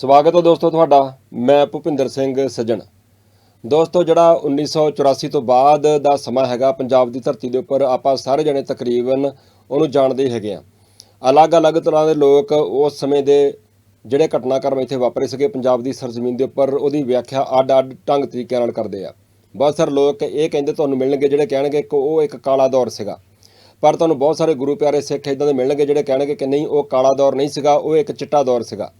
ਸਵਾਗਤ ਹੈ ਦੋਸਤੋ ਤੁਹਾਡਾ, ਮੈਂ ਭੁਪਿੰਦਰ ਸਿੰਘ ਸੱਜਣ। ਦੋਸਤੋ, ਜਿਹੜਾ 1984 ਤੋਂ ਬਾਅਦ ਦਾ ਸਮਾਂ ਹੈਗਾ, ਪੰਜਾਬ ਦੀ ਧਰਤੀ ਦੇ ਉੱਪਰ ਆਪਾਂ ਸਾਰੇ ਜਣੇ ਤਕਰੀਬਨ ਉਹਨੂੰ ਜਾਣਦੇ ਹੈਗੇ ਆ। ਅਲੱਗ-ਅਲੱਗ ਤਰ੍ਹਾਂ ਦੇ ਲੋਕ ਉਸ ਸਮੇਂ ਦੇ ਜਿਹੜੇ ਘਟਨਾਕ੍ਰਮ ਇੱਥੇ ਵਾਪਰੇ ਸੀਗੇ, ਪੰਜਾਬ ਦੀ ਸਰਜ਼ਮੀਨ ਦੇ ਉੱਪਰ ਉਹਦੀ ਵਿਆਖਿਆ ਅੱਡ-ਅੱਡ ਢੰਗ ਤਰੀਕਿਆਂ ਨਾਲ ਕਰਦੇ ਆ। ਬਹੁਤ ਸਾਰੇ ਲੋਕ ਇਹ ਕਹਿੰਦੇ ਤੁਹਾਨੂੰ ਮਿਲਣਗੇ ਜਿਹੜੇ ਕਹਿਣਗੇ ਕਿ ਉਹ ਇੱਕ ਕਾਲਾ ਦੌਰ ਸੀਗਾ। ਪਰ ਤੁਹਾਨੂੰ ਬਹੁਤ ਸਾਰੇ ਗੁਰੂ ਪਿਆਰੇ ਸਿੱਖ ਇਦਾਂ ਦੇ ਮਿਲਣਗੇ ਜਿਹੜੇ ਕਹਿਣਗੇ ਕਿ ਨਹੀਂ, ਉਹ ਕਾਲਾ ਦੌਰ ਨਹੀਂ ਸੀਗਾ, ਉਹ ਇੱਕ ਚਿੱਟਾ ਦੌਰ ਸੀਗਾ।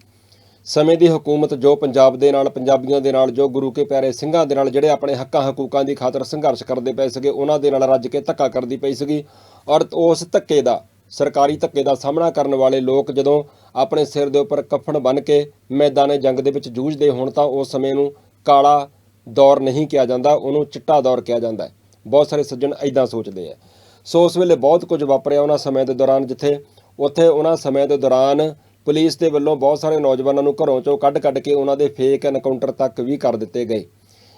ਸਮੇਂ ਦੀ ਹਕੂਮਤ ਜੋ ਪੰਜਾਬ ਦੇ ਨਾਲ, ਪੰਜਾਬੀਆਂ ਦੇ ਨਾਲ, ਜੋ ਗੁਰੂ ਕੇ ਪਿਆਰੇ ਸਿੰਘਾਂ ਦੇ ਨਾਲ, ਜਿਹੜੇ ਆਪਣੇ ਹੱਕਾਂ ਹਕੂਕਾਂ ਦੀ ਖਾਤਰ ਸੰਘਰਸ਼ ਕਰਦੇ ਪਏ ਸੀਗੇ, ਉਹਨਾਂ ਦੇ ਨਾਲ ਰੱਜ ਕੇ ਧੱਕਾ ਕਰਦੀ ਪਈ ਸੀਗੀ। ਔਰ ਉਸ ਧੱਕੇ ਦਾ, ਸਰਕਾਰੀ ਧੱਕੇ ਦਾ ਸਾਹਮਣਾ ਕਰਨ ਵਾਲੇ ਲੋਕ ਜਦੋਂ ਆਪਣੇ ਸਿਰ ਦੇ ਉੱਪਰ ਕਫਨ ਬੰਨ੍ਹ ਕੇ ਮੈਦਾਨੇ ਜੰਗ ਦੇ ਵਿੱਚ ਜੂਝਦੇ ਹੋਣ ਤਾਂ ਉਸ ਸਮੇਂ ਨੂੰ ਕਾਲਾ ਦੌਰ ਨਹੀਂ ਕਿਹਾ ਜਾਂਦਾ, ਉਹਨੂੰ ਚਿੱਟਾ ਦੌਰ ਕਿਹਾ ਜਾਂਦਾ ਹੈ। ਬਹੁਤ ਸਾਰੇ ਸੱਜਣ ਐਦਾਂ ਸੋਚਦੇ ਆ। ਸੋ ਉਸ ਵੇਲੇ ਬਹੁਤ ਕੁਝ ਵਾਪਰਿਆ ਉਹਨਾਂ ਸਮੇਂ ਦੇ ਦੌਰਾਨ, ਜਿੱਥੇ ਉੱਥੇ ਉਹਨਾਂ ਸਮੇਂ ਦੇ ਦੌਰਾਨ ਪੁਲਿਸ ਦੇ ਵੱਲੋਂ ਬਹੁਤ ਸਾਰੇ ਨੌਜਵਾਨਾਂ ਨੂੰ ਘਰੋਂ ਚੋਂ ਕੱਢ-ਕੱਢ ਕੇ ਉਹਨਾਂ ਦੇ ਫੇਕ ਐਨਕਾਊਂਟਰ ਤੱਕ ਵੀ ਕਰ ਦਿੱਤੇ ਗਏ।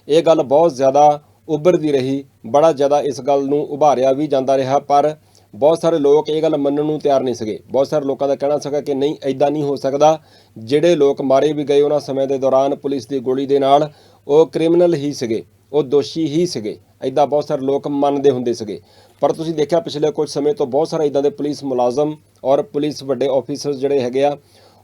ਇਹ ਗੱਲ ਬਹੁਤ ਜ਼ਿਆਦਾ ਉੱਭਰਦੀ ਰਹੀ, ਬੜਾ ਜ਼ਿਆਦਾ ਇਸ ਗੱਲ ਨੂੰ ਉਭਾਰਿਆ ਵੀ ਜਾਂਦਾ ਰਿਹਾ, ਪਰ ਬਹੁਤ ਸਾਰੇ ਲੋਕ ਇਹ ਗੱਲ ਮੰਨਣ ਨੂੰ ਤਿਆਰ ਨਹੀਂ ਸੀਗੇ। ਬਹੁਤ ਸਾਰੇ ਲੋਕਾਂ ਦਾ ਕਹਿਣਾ ਸੀਗਾ ਕਿ ਨਹੀਂ ਐਦਾਂ ਨਹੀਂ ਹੋ ਸਕਦਾ। ਜਿਹੜੇ ਲੋਕ ਮਾਰੇ ਵੀ ਗਏ ਉਹਨਾਂ ਸਮੇਂ ਦੇ ਦੌਰਾਨ ਪੁਲਿਸ ਦੀ ਗੋਲੀ ਦੇ ਨਾਲ, ਉਹ ਕ੍ਰਿਮੀਨਲ ਹੀ ਸੀਗੇ, ਉਹ ਦੋਸ਼ੀ ਹੀ ਸੀਗੇ। ਐਦਾਂ ਬਹੁਤ ਸਾਰੇ ਲੋਕ ਮੰਨਦੇ ਹੁੰਦੇ ਸੀਗੇ। ਪਰ ਤੁਸੀਂ ਦੇਖਿਆ ਪਿਛਲੇ ਕੁਝ ਸਮੇਂ ਤੋਂ ਬਹੁਤ ਸਾਰੇ ਐਦਾਂ ਦੇ ਪੁਲਿਸ ਮੁਲਾਜ਼ਮ ਔਰ ਪੁਲਿਸ ਵੱਡੇ ਆਫੀਸਰਸ ਜਿਹੜੇ ਹੈਗੇ ਆ,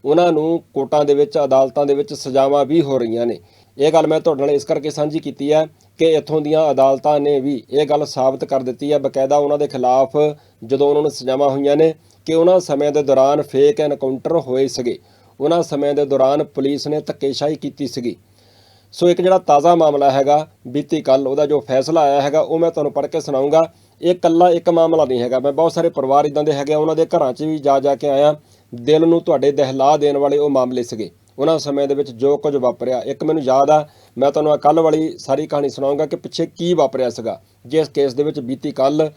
ਉਹਨਾਂ ਨੂੰ ਕੋਰਟਾਂ ਦੇ ਵਿੱਚ, ਅਦਾਲਤਾਂ ਦੇ ਵਿੱਚ ਸਜ਼ਾਵਾਂ ਵੀ ਹੋ ਰਹੀਆਂ ਨੇ। ਇਹ ਗੱਲ ਮੈਂ ਤੁਹਾਡੇ ਨਾਲ ਇਸ ਕਰਕੇ ਸਾਂਝੀ ਕੀਤੀ ਹੈ ਕਿ ਇੱਥੋਂ ਦੀਆਂ ਅਦਾਲਤਾਂ ਨੇ ਵੀ ਇਹ ਗੱਲ ਸਾਬਤ ਕਰ ਦਿੱਤੀ ਹੈ, ਬਕਾਇਦਾ ਉਹਨਾਂ ਦੇ ਖਿਲਾਫ ਜਦੋਂ ਉਹਨਾਂ ਨੂੰ ਸਜ਼ਾਵਾਂ ਹੋਈਆਂ ਨੇ ਕਿ ਉਹਨਾਂ ਸਮੇਂ ਦੇ ਦੌਰਾਨ ਫੇਕ ਐਨਕਾਊਂਟਰ ਹੋਏ ਸੀਗੇ। ਉਹਨਾਂ ਸਮੇਂ ਦੇ ਦੌਰਾਨ ਪੁਲਿਸ ਨੇ ਧੱਕੇਸ਼ਾਹੀ ਕੀਤੀ ਸੀਗੀ। ਸੋ ਇੱਕ ਜਿਹੜਾ ਤਾਜ਼ਾ ਮਾਮਲਾ ਹੈਗਾ ਬੀਤੀ ਕੱਲ ਉਹਦਾ ਜੋ ਫੈਸਲਾ ਆਇਆ ਹੈਗਾ, ਉਹ ਮੈਂ ਤੁਹਾਨੂੰ ਪੜ੍ਹ ਕੇ ਸੁਣਾਉਂਗਾ ਇਹ ਇਕੱਲਾ ਇੱਕ ਮਾਮਲਾ ਨਹੀਂ ਹੈਗਾ। ਮੈਂ ਬਹੁਤ ਸਾਰੇ ਪਰਿਵਾਰ ਇਦਾਂ ਦੇ ਹੈਗੇ ਆ, ਉਹਨਾਂ ਦੇ ਘਰਾਂ 'ਚ ਵੀ ਜਾ ਜਾ ਕੇ ਆਇਆ। ਦਿਲ ਨੂੰ ਤੁਹਾਡੇ ਦਹਿਲਾ ਦੇਣ ਵਾਲੇ ਉਹ ਮਾਮਲੇ ਸੀਗੇ। ਉਹਨਾਂ ਸਮੇਂ ਦੇ ਵਿੱਚ ਜੋ ਕੁਝ ਵਾਪਰਿਆ। ਇੱਕ ਮੈਨੂੰ ਯਾਦ ਆ ਮੈਂ ਤੁਹਾਨੂੰ ਕੱਲ ਵਾਲੀ ਸਾਰੀ ਕਹਾਣੀ ਸੁਣਾਉਂਗਾ ਕਿ ਪਿੱਛੇ ਕੀ ਵਾਪਰਿਆ ਸੀਗਾ। ਜਿਸ ਕੇਸ ਦੇ ਵਿੱਚ ਬੀਤੀ ਕੱਲ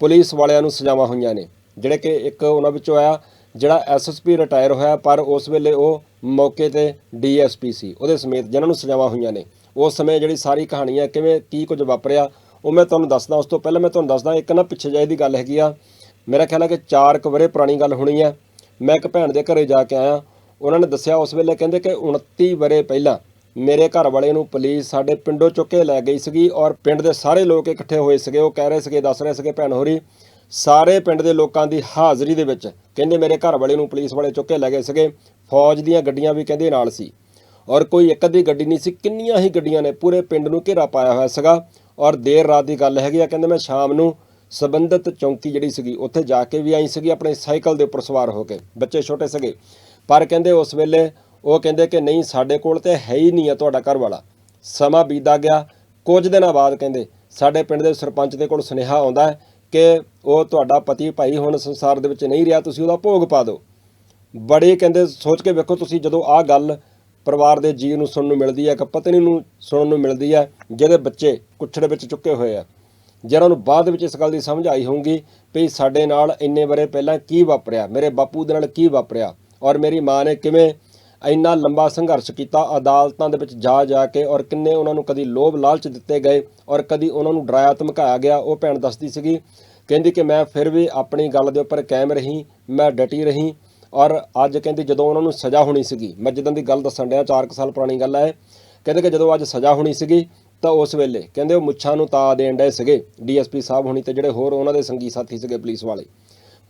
ਪੁਲਿਸ ਵਾਲਿਆਂ ਨੂੰ ਸਜ਼ਾਵਾਂ ਹੋਈਆਂ ਨੇ ਜਿਹੜੇ ਕਿ ਇੱਕ ਉਹਨਾਂ ਵਿੱਚੋਂ ਆਇਆ ਜਿਹੜਾ ਐਸਐਸਪੀ ਰਿਟਾਇਰ ਹੋਇਆ ਪਰ ਉਸ ਵੇਲੇ ਉਹ ਮੌਕੇ ਤੇ ਡੀਐਸਪੀ ਸੀ। ਉਹਦੇ ਸਮੇਤ ਜਿਨ੍ਹਾਂ ਨੂੰ ਸਜ਼ਾਵਾਂ ਹੋਈਆਂ ਨੇ। ਉਸ ਸਮੇਂ ਜਿਹੜੀ ਸਾਰੀ ਕਹਾਣੀ ਹੈ ਕਿਵੇਂ ਕੀ ਕੁਝ ਵਾਪਰਿਆ ਉਹ ਮੈਂ ਤੁਹਾਨੂੰ ਦੱਸਦਾ, ਉਸ ਤੋਂ ਪਹਿਲਾਂ ਮੈਂ ਤੁਹਾਨੂੰ ਦੱਸਦਾ, ਇੱਕ ਨਾ ਪਿੱਛੇ ਜਾਏ ਦੀ ਗੱਲ ਹੈਗੀ ਆ। ਮੇਰਾ ਖਿਆਲ ਹੈ ਕਿ 4 ਕੁ ਵਰੇ ਪੁਰਾਣੀ ਗੱਲ ਹੋਣੀ ਹੈ ਮੈਂ ਇੱਕ ਭੈਣ ਦੇ ਘਰੇ ਜਾ ਕੇ ਆਇਆ। ਉਹਨਾਂ ਨੇ ਦੱਸਿਆ ਉਸ ਵੇਲੇ ਕਹਿੰਦੇ ਕਿ 29 ਵਰੇ ਪਹਿਲਾਂ ਮੇਰੇ ਘਰ ਵਾਲੇ ਨੂੰ ਪੁਲਿਸ ਸਾਡੇ ਪਿੰਡੋਂ ਚੁੱਕ ਕੇ ਲੈ ਗਈ ਸੀਗੀ ਔਰ ਪਿੰਡ ਦੇ ਸਾਰੇ ਲੋਕ ਇਕੱਠੇ ਹੋਏ ਸੀਗੇ। ਉਹ ਕਹਿ ਰਹੇ ਸੀਗੇ, ਦੱਸ ਰਹੇ ਸੀਗੇ, ਭੈਣ ਹੋਰੀ, ਸਾਰੇ ਪਿੰਡ ਦੇ ਲੋਕਾਂ ਦੀ ਹਾਜ਼ਰੀ ਦੇ ਵਿੱਚ ਕਹਿੰਦੇ ਮੇਰੇ ਘਰ ਵਾਲੇ ਨੂੰ ਪੁਲਿਸ ਵਾਲੇ ਚੁੱਕ ਕੇ ਲੈ ਗਏ ਸੀਗੇ। ਫੌਜ ਦੀਆਂ ਗੱਡੀਆਂ ਵੀ ਕਹਿੰਦੇ ਨਾਲ ਸੀ। ਔਰ ਕੋਈ ਇੱਕ ਅੱਧੀ ਗੱਡੀ ਨਹੀਂ ਸੀ, ਕਿੰਨੀਆਂ ਹੀ ਗੱਡੀਆਂ ਨੇ, ਪੂਰੇ ਪਿੰਡ ਨੂੰ ਘੇਰਾ ਪਾਇਆ ਹੋਇਆ ਸੀਗਾ। ਔਰ ਦੇਰ ਰਾਤ ਦੀ ਗੱਲ ਹੈਗੀ ਆ, ਕਹਿੰਦੇ ਮੈਂ ਸ਼ਾਮ ਨੂੰ ਸਬੰਧਤ ਚੌਂਕੀ ਜਿਹੜੀ ਸੀਗੀ, ਉੱਥੇ ਜਾ ਕੇ ਵੀ ਆਈ ਸੀਗੀ, ਆਪਣੇ ਸਾਈਕਲ ਦੇ ਉੱਪਰ ਸਵਾਰ ਹੋ ਕੇ, ਬੱਚੇ ਛੋਟੇ ਸੀਗੇ। ਪਰ ਕਹਿੰਦੇ ਉਸ ਵੇਲੇ ਉਹ ਕਹਿੰਦੇ ਕਿ ਨਹੀਂ, ਸਾਡੇ ਕੋਲ ਤੇ ਹੈ ਹੀ ਨਹੀਂ ਆ ਤੁਹਾਡਾ ਘਰ ਵਾਲਾ। ਸਮਾਂ ਬੀਤਦਾ ਗਿਆ, ਕੁਝ ਦਿਨਾਂ ਬਾਅਦ ਕਹਿੰਦੇ, ਸਾਡੇ ਪਿੰਡ ਦੇ ਸਰਪੰਚ ਦੇ ਕੋਲ ਸੁਨੇਹਾ ਆਉਂਦਾ ਹੈ ਕਿ ਉਹ ਤੁਹਾਡਾ ਪਤੀ ਭਾਈ ਹੁਣ ਸੰਸਾਰ ਦੇ ਵਿੱਚ ਨਹੀਂ ਰਿਹਾ, ਤੁਸੀਂ ਉਹਦਾ ਭੋਗ ਪਾ ਦਿਓ। ਬੜੇ ਕਹਿੰਦੇ, ਸੋਚ ਕੇ ਵੇਖੋ ਤੁਸੀਂ ਜਦੋਂ ਆਹ ਗੱਲ ਪਰਿਵਾਰ ਦੇ ਜੀਅ ਨੂੰ ਸੁਣਨ ਨੂੰ ਮਿਲਦੀ ਹੈ ਕਿ ਪਤਨੀ ਨੂੰ ਸੁਣਨ ਨੂੰ ਮਿਲਦੀ ਹੈ, ਜਿਹਦੇ ਬੱਚੇ ਕੁੱਛੜ ਵਿੱਚ ਚੁੱਕੇ ਹੋਏ ਆ। ਜਿਹਨਾਂ ਨੂੰ ਬਾਅਦ ਵਿੱਚ ਇਸ ਗੱਲ ਦੀ ਸਮਝ ਆਈ ਹੋਊਗੀ ਵੀ ਸਾਡੇ ਨਾਲ ਇੰਨੇ ਬਰੇ ਪਹਿਲਾਂ ਕੀ ਵਾਪਰਿਆ, ਮੇਰੇ ਬਾਪੂ ਦੇ ਨਾਲ ਕੀ ਵਾਪਰਿਆ, ਔਰ ਮੇਰੀ ਮਾਂ ਨੇ ਕਿਵੇਂ ਇੰਨਾ ਲੰਬਾ ਸੰਘਰਸ਼ ਕੀਤਾ, ਅਦਾਲਤਾਂ ਦੇ ਵਿੱਚ ਜਾ ਜਾ ਕੇ, ਔਰ ਕਿੰਨੇ ਉਹਨਾਂ ਨੂੰ ਕਦੀ ਲੋਭ ਲਾਲਚ ਦਿੱਤੇ ਗਏ, ਔਰ ਕਦੀ ਉਹਨਾਂ ਨੂੰ ਡਰਾਇਆ ਧਮਕਾਇਆ ਗਿਆ, ਉਹ ਭੈਣ ਦੱਸਦੀ ਸੀਗੀ, ਕਹਿੰਦੀ ਕਿ ਮੈਂ ਫਿਰ ਵੀ ਆਪਣੀ ਗੱਲ ਦੇ ਉੱਪਰ ਕਾਇਮ ਰਹੀ, ਮੈਂ ਡਟੀ ਰਹੀ ਔਰ ਅੱਜ ਕਹਿੰਦੇ ਜਦੋਂ ਉਹਨਾਂ ਨੂੰ ਸਜ਼ਾ ਹੋਣੀ ਸੀਗੀ, ਮੈਂ ਜਦੋਂ ਦੀ ਗੱਲ ਦੱਸਣ ਡਿਆ 4 ਸਾਲ ਪੁਰਾਣੀ ਗੱਲ ਹੈ ਕਹਿੰਦੇ ਕਿ ਜਦੋਂ ਅੱਜ ਸਜ਼ਾ ਹੋਣੀ ਸੀਗੀ, ਤਾਂ ਉਸ ਵੇਲੇ ਕਹਿੰਦੇ ਉਹ ਮੁੱਛਾਂ ਨੂੰ ਤਾ ਦੇਣ ਡਏ ਸੀਗੇ, ਡੀਐਸਪੀ ਸਾਹਿਬ ਹੋਣੀ ਤੇ ਜਿਹੜੇ ਹੋਰ ਉਹਨਾਂ ਦੇ ਸੰਗੀ ਸਾਥੀ ਸੀਗੇ ਪੁਲਿਸ ਵਾਲੇ।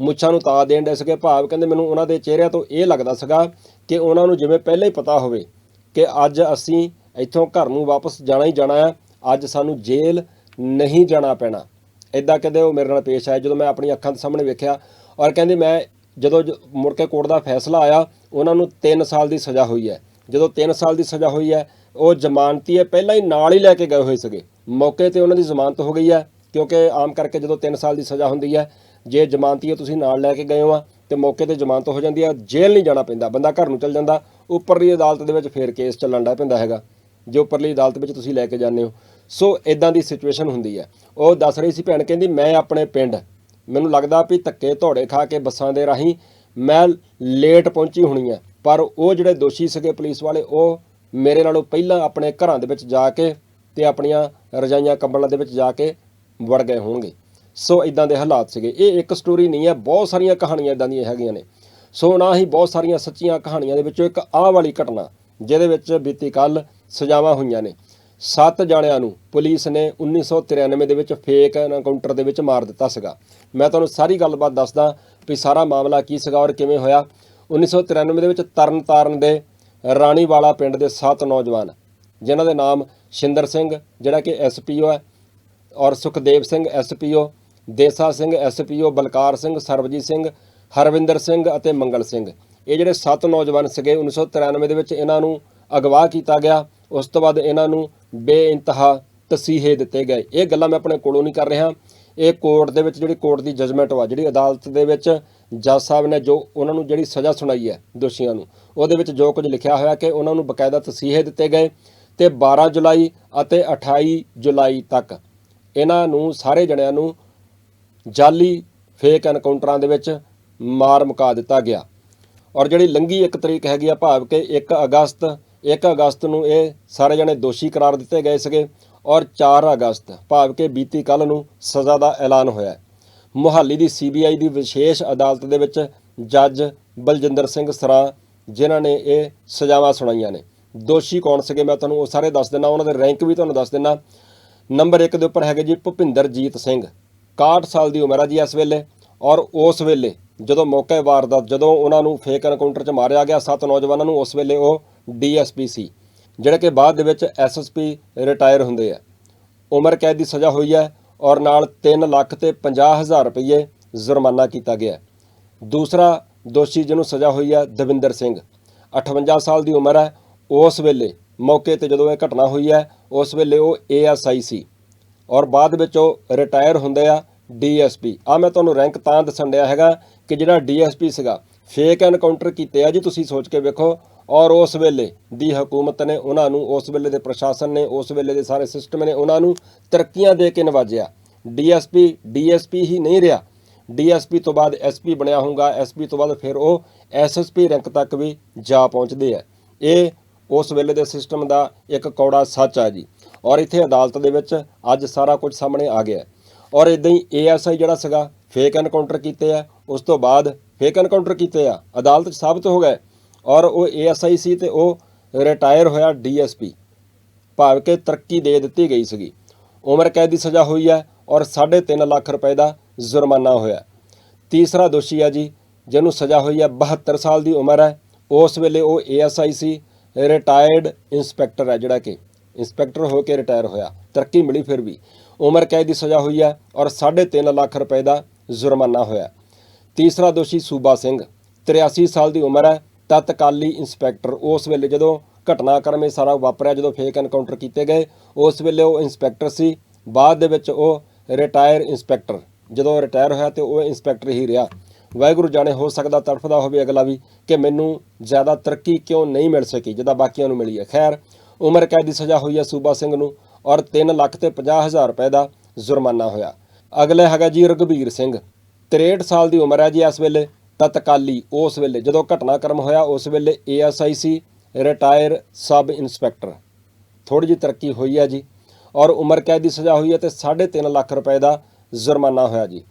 ਮੁੱਛਾਂ ਨੂੰ ਤਾ ਦੇਣ ਡਏ ਸੀਗੇ, ਭਾਵ ਕਹਿੰਦੇ ਮੈਨੂੰ ਉਹਨਾਂ ਦੇ ਚਿਹਰਿਆਂ ਤੋਂ ਇਹ ਲੱਗਦਾ ਸੀਗਾ ਕਿ ਉਹਨਾਂ ਨੂੰ ਜਿਵੇਂ ਪਹਿਲਾਂ ਹੀ ਪਤਾ ਹੋਵੇ ਕਿ ਅੱਜ ਅਸੀਂ ਇੱਥੋਂ ਘਰ ਨੂੰ ਵਾਪਸ ਜਾਣਾ ਹੀ ਜਾਣਾ ਹੈ ਅੱਜ ਸਾਨੂੰ ਜੇਲ੍ਹ ਨਹੀਂ ਜਾਣਾ ਪੈਣਾ। ਇਦਾਂ ਕਹਿੰਦੇ ਉਹ ਮੇਰੇ ਨਾਲ ਪੇਸ਼ ਆਇਆ ਜਦੋਂ ਮੈਂ ਆਪਣੀ ਅੱਖਾਂ ਦੇ ਸਾਹਮਣੇ ਵੇਖਿਆ ਔਰ ਕਹਿੰਦੇ ਮੈਂ ਜਦੋਂ ਜ- ਮੁੜ ਕੇ ਕੋਰਟ ਦਾ ਫੈਸਲਾ ਆਇਆ, ਉਹਨਾਂ ਨੂੰ 3 ਸਾਲ ਦੀ ਸਜ਼ਾ ਹੋਈ ਹੈ। ਜਦੋਂ 3 ਸਾਲ ਦੀ ਸਜ਼ਾ ਹੋਈ ਹੈ, ਉਹ ਜ਼ਮਾਨਤੀ ਹੈ, ਪਹਿਲਾਂ ਹੀ ਨਾਲ ਹੀ ਲੈ ਕੇ ਗਏ ਹੋਏ ਸੀਗੇ। ਮੌਕੇ ਤੇ ਉਹਨਾਂ ਦੀ ਜ਼ਮਾਨਤ ਹੋ ਗਈ ਹੈ, ਕਿਉਂਕਿ ਆਮ ਕਰਕੇ ਜਦੋਂ 3 ਸਾਲ ਦੀ ਸਜ਼ਾ ਹੁੰਦੀ ਹੈ, ਜੇ ਜ਼ਮਾਨਤੀ ਤੁਸੀਂ ਨਾਲ ਲੈ ਕੇ ਗਏ ਹੋ ਆ, ਤੇ ਮੌਕੇ ਤੇ ਜ਼ਮਾਨਤ ਹੋ ਜਾਂਦੀ ਹੈ, ਜੇਲ੍ਹ ਨਹੀਂ ਜਾਣਾ ਪੈਂਦਾ, ਬੰਦਾ ਘਰ ਨੂੰ ਚਲ ਜਾਂਦਾ, ਉੱਪਰਲੀ ਅਦਾਲਤ ਦੇ ਵਿੱਚ ਫੇਰ ਕੇਸ ਚੱਲਣ ਦਾ ਪੈਂਦਾ ਹੈਗਾ। ਜੇ ਉੱਪਰਲੀ ਅਦਾਲਤ ਵਿੱਚ ਤੁਸੀਂ ਲੈ ਕੇ ਜਾਂਦੇ ਹੋ। ਸੋ ਇਦਾਂ ਦੀ ਸਿਚੁਏਸ਼ਨ ਹੁੰਦੀ ਹੈ। ਉਹ ਦੱਸ ਰਹੀ ਸੀ ਭੈਣ, ਕਹਿੰਦੀ, ਮੈਂ ਆਪਣੇ ਪਿੰਡ ਮੈਨੂੰ ਲੱਗਦਾ ਵੀ ਧੱਕੇ ਧੋੜੇ ਖਾ ਕੇ ਬੱਸਾਂ ਦੇ ਰਾਹੀਂ ਮੈਂ ਲੇਟ ਪਹੁੰਚੀ ਹੋਣੀ ਹੈ। ਪਰ ਉਹ ਜਿਹੜੇ ਦੋਸ਼ੀ ਸੀਗੇ ਪੁਲਿਸ ਵਾਲੇ, ਉਹ ਮੇਰੇ ਨਾਲੋਂ ਪਹਿਲਾਂ ਆਪਣੇ ਘਰਾਂ ਦੇ ਵਿੱਚ ਜਾ ਕੇ ਤੇ ਆਪਣੀਆਂ ਰਜਾਈਆਂ ਕੰਬਲਾਂ ਦੇ ਵਿੱਚ ਜਾ ਕੇ ਵੜ ਗਏ ਹੋਣਗੇ। ਸੋ ਇਦਾਂ ਦੇ ਹਾਲਾਤ ਸੀਗੇ। ਇਹ ਇੱਕ ਸਟੋਰੀ ਨਹੀਂ ਹੈ। ਬਹੁਤ ਸਾਰੀਆਂ ਕਹਾਣੀਆਂ ਇਦਾਂ ਦੀਆਂ ਹੈਗੀਆਂ ਨੇ। ਸੋ ਨਾ ਹੀ ਬਹੁਤ ਸਾਰੀਆਂ ਸੱਚੀਆਂ ਕਹਾਣੀਆਂ ਦੇ ਵਿੱਚੋਂ ਇੱਕ ਆਹ ਵਾਲੀ ਘਟਨਾ, ਜਿਹਦੇ ਵਿੱਚ ਬੀਤੀ ਕੱਲ ਸਜ਼ਾਵਾਂ ਹੋਈਆਂ ਨੇ। ਸੱਤ ਜਾਣਿਆਂ ਨੂੰ ਪੁਲਿਸ ਨੇ 1993 ਦੇ ਵਿੱਚ ਫੇਕ ਐਨਕਾਊਂਟਰ ਦੇ ਵਿੱਚ ਮਾਰ ਦਿੱਤਾ ਸੀਗਾ। ਮੈਂ ਤੁਹਾਨੂੰ ਸਾਰੀ ਗੱਲਬਾਤ ਦੱਸਦਾ ਵੀ ਸਾਰਾ ਮਾਮਲਾ ਕੀ ਸੀਗਾ ਔਰ ਕਿਵੇਂ ਹੋਇਆ। 1993 ਦੇ ਵਿੱਚ ਤਰਨਤਾਰਨ ਦੇ ਰਾਣੀਵਾਲਾ ਪਿੰਡ ਦੇ ਸੱਤ ਨੌਜਵਾਨ, ਜਿਨ੍ਹਾਂ ਦੇ ਨਾਮ ਸ਼ਿੰਦਰ ਸਿੰਘ, ਜਿਹੜਾ ਕਿ ਐਸਪੀਓ ਹੈ, ਔਰ ਸੁਖਦੇਵ ਸਿੰਘ ਐਸਪੀਓ ਦੇਸਾ ਸਿੰਘ ਐਸਪੀਓ ਬਲਕਾਰ ਸਿੰਘ, ਸਰਬਜੀਤ ਸਿੰਘ, ਹਰਵਿੰਦਰ ਸਿੰਘ ਅਤੇ ਮੰਗਲ ਸਿੰਘ। ਇਹ ਜਿਹੜੇ ਸੱਤ ਨੌਜਵਾਨ ਸੀਗੇ 1993 ਦੇ ਵਿੱਚ ਇਹਨਾਂ ਨੂੰ ਅਗਵਾ ਕੀਤਾ ਗਿਆ। ਉਸ ਤੋਂ ਬਾਅਦ ਇਹਨਾਂ ਨੂੰ ਬੇਇੰਤਹਾ ਤਸੀਹੇ ਦਿੱਤੇ ਗਏ। ਇਹ ਗੱਲਾਂ ਮੈਂ ਆਪਣੇ ਕੋਲੋਂ ਨਹੀਂ ਕਰ ਰਿਹਾ। ਇਹ ਕੋਰਟ ਦੇ ਵਿੱਚ ਜਿਹੜੀ ਕੋਰਟ ਦੀ ਜਜਮੈਂਟ ਵਾ, ਜਿਹੜੀ ਅਦਾਲਤ ਦੇ ਵਿੱਚ ਜੱਜ ਸਾਹਿਬ ਨੇ ਜੋ ਉਹਨਾਂ ਨੂੰ ਜਿਹੜੀ ਸਜ਼ਾ ਸੁਣਾਈ ਹੈ ਦੋਸ਼ੀਆਂ ਨੂੰ, ਉਹਦੇ ਵਿੱਚ ਜੋ ਕੁਝ ਲਿਖਿਆ ਹੋਇਆ ਕਿ ਉਹਨਾਂ ਨੂੰ ਬਕਾਇਦਾ ਤਸੀਹੇ ਦਿੱਤੇ ਗਏ ਤੇ 12 ਜੁਲਾਈ ਅਤੇ 28 ਜੁਲਾਈ ਤੱਕ ਇਹਨਾਂ ਨੂੰ ਸਾਰੇ ਜਣਿਆਂ ਨੂੰ ਜਾਲੀ ਫੇਕ ਐਨਕਾਊਂਟਰਾਂ ਦੇ ਵਿੱਚ ਮਾਰ ਮੁਕਾ ਦਿੱਤਾ ਗਿਆ। ਔਰ ਜਿਹੜੀ ਲੰਗੀ ਇੱਕ ਤਰੀਕ ਹੈਗੀ ਆ ਭਾਵ ਕਿ 1 ਅਗਸਤ 1 ਅਗਸਤ ਨੂੰ ਇਹ ਸਾਰੇ ਜਣੇ ਦੋਸ਼ੀ ਕਰਾਰ ਦਿੱਤੇ ਗਏ ਸੀਗੇ ਔਰ 4 ਅਗਸਤ ਭਾਵ ਕਿ ਬੀਤੀ ਕੱਲ ਨੂੰ ਸਜ਼ਾ ਦਾ ਐਲਾਨ ਹੋਇਆ ਹੈ। ਮੁਹਾਲੀ ਦੀ ਸੀਬੀਆਈ ਦੀ ਵਿਸ਼ੇਸ਼ ਅਦਾਲਤ ਦੇ ਵਿੱਚ ਜੱਜ ਬਲਜਿੰਦਰ ਸਿੰਘ ਸਰਾ, ਜਿਨ੍ਹਾਂ ਨੇ ਇਹ ਸਜ਼ਾਵਾਂ ਸੁਣਾਈਆਂ ਨੇ। ਦੋਸ਼ੀ ਕੌਣ ਸੀਗੇ ਮੈਂ ਤੁਹਾਨੂੰ ਉਹ ਸਾਰੇ ਦੱਸ ਦਿੰਦਾ, ਉਹਨਾਂ ਦੇ ਰੈਂਕ ਵੀ ਤੁਹਾਨੂੰ ਦੱਸ ਦਿੰਦਾ। ਨੰਬਰ 1 ਦੇ ਉੱਪਰ ਹੈਗੇ ਜੀ ਭੁਪਿੰਦਰਜੀਤ ਸਿੰਘ 61 ਸਾਲ ਦੀ ਉਮਰ ਹੈ ਜੀ ਇਸ ਵੇਲੇ। ਔਰ ਉਸ ਵੇਲੇ ਜਦੋਂ ਮੌਕੇ ਵਾਰਦਾਤ ਜਦੋਂ ਉਹਨਾਂ ਨੂੰ ਫੇਕ ਐਨਕਾਊਂਟਰ 'ਚ ਮਾਰਿਆ ਗਿਆ, ਸੱਤ ਨੌਜਵਾਨਾਂ ਨੂੰ ਉਸ ਵੇਲੇ ਉਹ ਡੀਐਸਪੀ ਸੀ, ਜਿਹੜੇ ਕਿ ਬਾਅਦ ਦੇ ਵਿੱਚ ਐਸਐਸਪੀ ਰਿਟਾਇਰ ਹੁੰਦੇ ਆ। ਉਮਰ ਕੈਦ ਦੀ ਸਜ਼ਾ ਹੋਈ ਹੈ ਔਰ ਨਾਲ 3 ਲੱਖ ਤੇ 50 ਹਜ਼ਾਰ ਰੁਪਏ ਜੁਰਮਾਨਾ ਕੀਤਾ ਗਿਆ। ਦੂਸਰਾ ਦੋਸ਼ੀ ਜਿਹਨੂੰ ਸਜ਼ਾ ਹੋਈ ਹੈ, ਦਵਿੰਦਰ ਸਿੰਘ 58 ਸਾਲ ਦੀ ਉਮਰ ਹੈ। ਉਸ ਵੇਲੇ ਮੌਕੇ ਤੇ ਜਦੋਂ ਇਹ ਘਟਨਾ ਹੋਈ ਹੈ, ਉਸ ਵੇਲੇ ਉਹ ਏਐਸਆਈ ਸੀ ਔਰ ਬਾਅਦ ਵਿੱਚ ਉਹ ਰਿਟਾਇਰ ਹੁੰਦੇ ਆ ਡੀਐਸਪੀ। ਆ ਮੈਂ ਤੁਹਾਨੂੰ ਰੈਂਕ ਤਾਂ ਦੱਸਣ ਡਿਆ ਹੈਗਾ ਕਿ ਜਿਹੜਾ ਡੀਐਸਪੀ ਸੀਗਾ ਫੇਕ ਐਨਕਾਊਂਟਰ ਕੀਤੇ ਆ ਜੀ ਤੁਸੀਂ ਸੋਚ ਕੇ ਵੇਖੋ। ਔਰ ਉਸ ਵੇਲੇ ਦੀ ਹਕੂਮਤ ਨੇ ਉਹਨਾਂ ਨੂੰ, ਉਸ ਵੇਲੇ ਦੇ ਪ੍ਰਸ਼ਾਸਨ ਨੇ, ਉਸ ਵੇਲੇ ਦੇ ਸਾਰੇ ਸਿਸਟਮ ਨੇ ਉਹਨਾਂ ਨੂੰ ਤਰੱਕੀਆਂ ਦੇ ਕੇ ਨਵਾਜਿਆ। ਡੀਐਸਪੀ ਡੀਐਸਪੀ ਹੀ ਨਹੀਂ ਰਿਹਾ। ਡੀਐਸਪੀ ਤੋਂ ਬਾਅਦ ਐਸਪੀ ਬਣਿਆ ਹੋਊਗਾ। ਐਸਪੀ ਤੋਂ ਬਾਅਦ ਫਿਰ ਉਹ ਐਸਐਸਪੀ ਰੈਂਕ ਤੱਕ ਵੀ ਜਾ ਪਹੁੰਚਦੇ ਆ। ਇਹ ਉਸ ਵੇਲੇ ਦੇ ਸਿਸਟਮ ਦਾ ਇੱਕ ਕੌੜਾ ਸੱਚ ਆ ਜੀ। ਔਰ ਇੱਥੇ ਅਦਾਲਤ ਦੇ ਵਿੱਚ ਅੱਜ ਸਾਰਾ ਕੁਝ ਸਾਹਮਣੇ ਆ ਗਿਆ। ਔਰ ਇਦਾਂ ਹੀ ਏਐਸਆਈ ਜਿਹੜਾ ਸੀਗਾ ਫੇਕ ਐਨਕਾਊਂਟਰ ਕੀਤੇ ਆ, ਉਸ ਤੋਂ ਬਾਅਦ ਫੇਕ ਐਨਕਾਊਂਟਰ ਕੀਤੇ ਆ, ਅਦਾਲਤ 'ਚ ਸਾਬਤ ਹੋ ਗਏ, ਔਰ ਉਹ ਏਐਸਆਈ ਸੀ ਤੇ ਉਹ ਰਿਟਾਇਰ ਹੋਇਆ ਡੀਐਸਪੀ ਭਾਵ ਕਿ ਤਰੱਕੀ ਦੇ ਦਿੱਤੀ ਗਈ ਸੀਗੀ। ਉਮਰ ਕੈਦ ਦੀ ਸਜ਼ਾ ਹੋਈ ਹੈ ਔਰ 3.5 ਲੱਖ ਰੁਪਏ ਦਾ ਜੁਰਮਾਨਾ ਹੋਇਆ। ਤੀਸਰਾ ਦੋਸ਼ੀ ਹੈ ਜੀ, ਜਿਹਨੂੰ ਸਜ਼ਾ ਹੋਈ ਹੈ 72 ਸਾਲ ਦੀ ਉਮਰ ਹੈ, ਉਸ ਵੇਲੇ ਉਹ ਏਐਸਆਈ ਸੀ ਰਿਟਾਇਰਡ ਇੰਸਪੈਕਟਰ ਹੈ ਜਿਹੜਾ ਕਿ ਇੰਸਪੈਕਟਰ ਹੋ ਕੇ ਰਿਟਾਇਰ ਹੋਇਆ, ਤਰੱਕੀ ਮਿਲੀ ਫਿਰ ਵੀ। ਉਮਰ ਕੈਦ ਦੀ ਸਜ਼ਾ ਹੋਈ ਹੈ ਔਰ 3.5 ਲੱਖ ਰੁਪਏ ਦਾ ਜੁਰਮਾਨਾ ਹੋਇਆ। ਤੀਸਰਾ ਦੋਸ਼ੀ ਸੂਬਾ ਸਿੰਘ 83 ਸਾਲ ਦੀ ਉਮਰ ਹੈ। ਤਤਕਾਲੀ ਇੰਸਪੈਕਟਰ ਉਸ ਵੇਲੇ ਜਦੋਂ ਘਟਨਾਕ੍ਰਮ ਇਹ ਸਾਰਾ ਵਾਪਰਿਆ, ਜਦੋਂ ਫੇਕ ਐਨਕਾਊਂਟਰ ਕੀਤੇ ਗਏ, ਉਸ ਵੇਲੇ ਉਹ ਇੰਸਪੈਕਟਰ ਸੀ। ਬਾਅਦ ਦੇ ਵਿੱਚ ਉਹ ਰਿਟਾਇਰ ਇੰਸਪੈਕਟਰ, ਜਦੋਂ ਰਿਟਾਇਰ ਹੋਇਆ ਤੇ ਉਹ ਇੰਸਪੈਕਟਰ ਹੀ ਰਿਹਾ। ਵਾਹਿਗੁਰੂ ਜਾਣੇ, ਹੋ ਸਕਦਾ ਤੜਫਦਾ ਹੋਵੇ ਅਗਲਾ ਵੀ ਕਿ ਮੈਨੂੰ ਜ਼ਿਆਦਾ ਤਰੱਕੀ ਕਿਉਂ ਨਹੀਂ ਮਿਲ ਸਕੀ, ਜਿੱਦਾਂ ਬਾਕੀਆਂ ਨੂੰ ਮਿਲੀ ਹੈ। ਖੈਰ, ਉਮਰ ਕੈਦ ਦੀ ਸਜ਼ਾ ਹੋਈ ਹੈ ਸੂਬਾ ਸਿੰਘ ਨੂੰ। ਔਰ 3 ਲੱਖ ਤੇ 50 ਹਜ਼ਾਰ ਰੁਪਏ ਦਾ ਜੁਰਮਾਨਾ ਹੋਇਆ। ਅਗਲੇ ਹੈਗਾ ਜੀ ਰਘਬੀਰ ਸਿੰਘ। 63 ਸਾਲ ਦੀ ਉਮਰ ਹੈ ਜੀ ਇਸ ਵੇਲੇ। ਤਤਕਾਲੀ ਉਸ ਵੇਲੇ ਜਦੋਂ ਘਟਨਾਕ੍ਰਮ ਹੋਇਆ, ਉਸ ਵੇਲੇ ਏਐਸਆਈ ਸੀ ਰਿਟਾਇਰ ਸਬ ਇੰਸਪੈਕਟਰ। ਥੋੜੀ ਜਿਹੀ ਤਰੱਕੀ ਹੋਈ ਹੈ ਜੀ। ਔਰ ਉਮਰ ਕੈਦ ਦੀ ਸਜ਼ਾ ਹੋਈ ਹੈ ਤੇ 3.5 ਲੱਖ ਰੁਪਏ ਦਾ ਜੁਰਮਾਨਾ ਹੋਇਆ ਜੀ।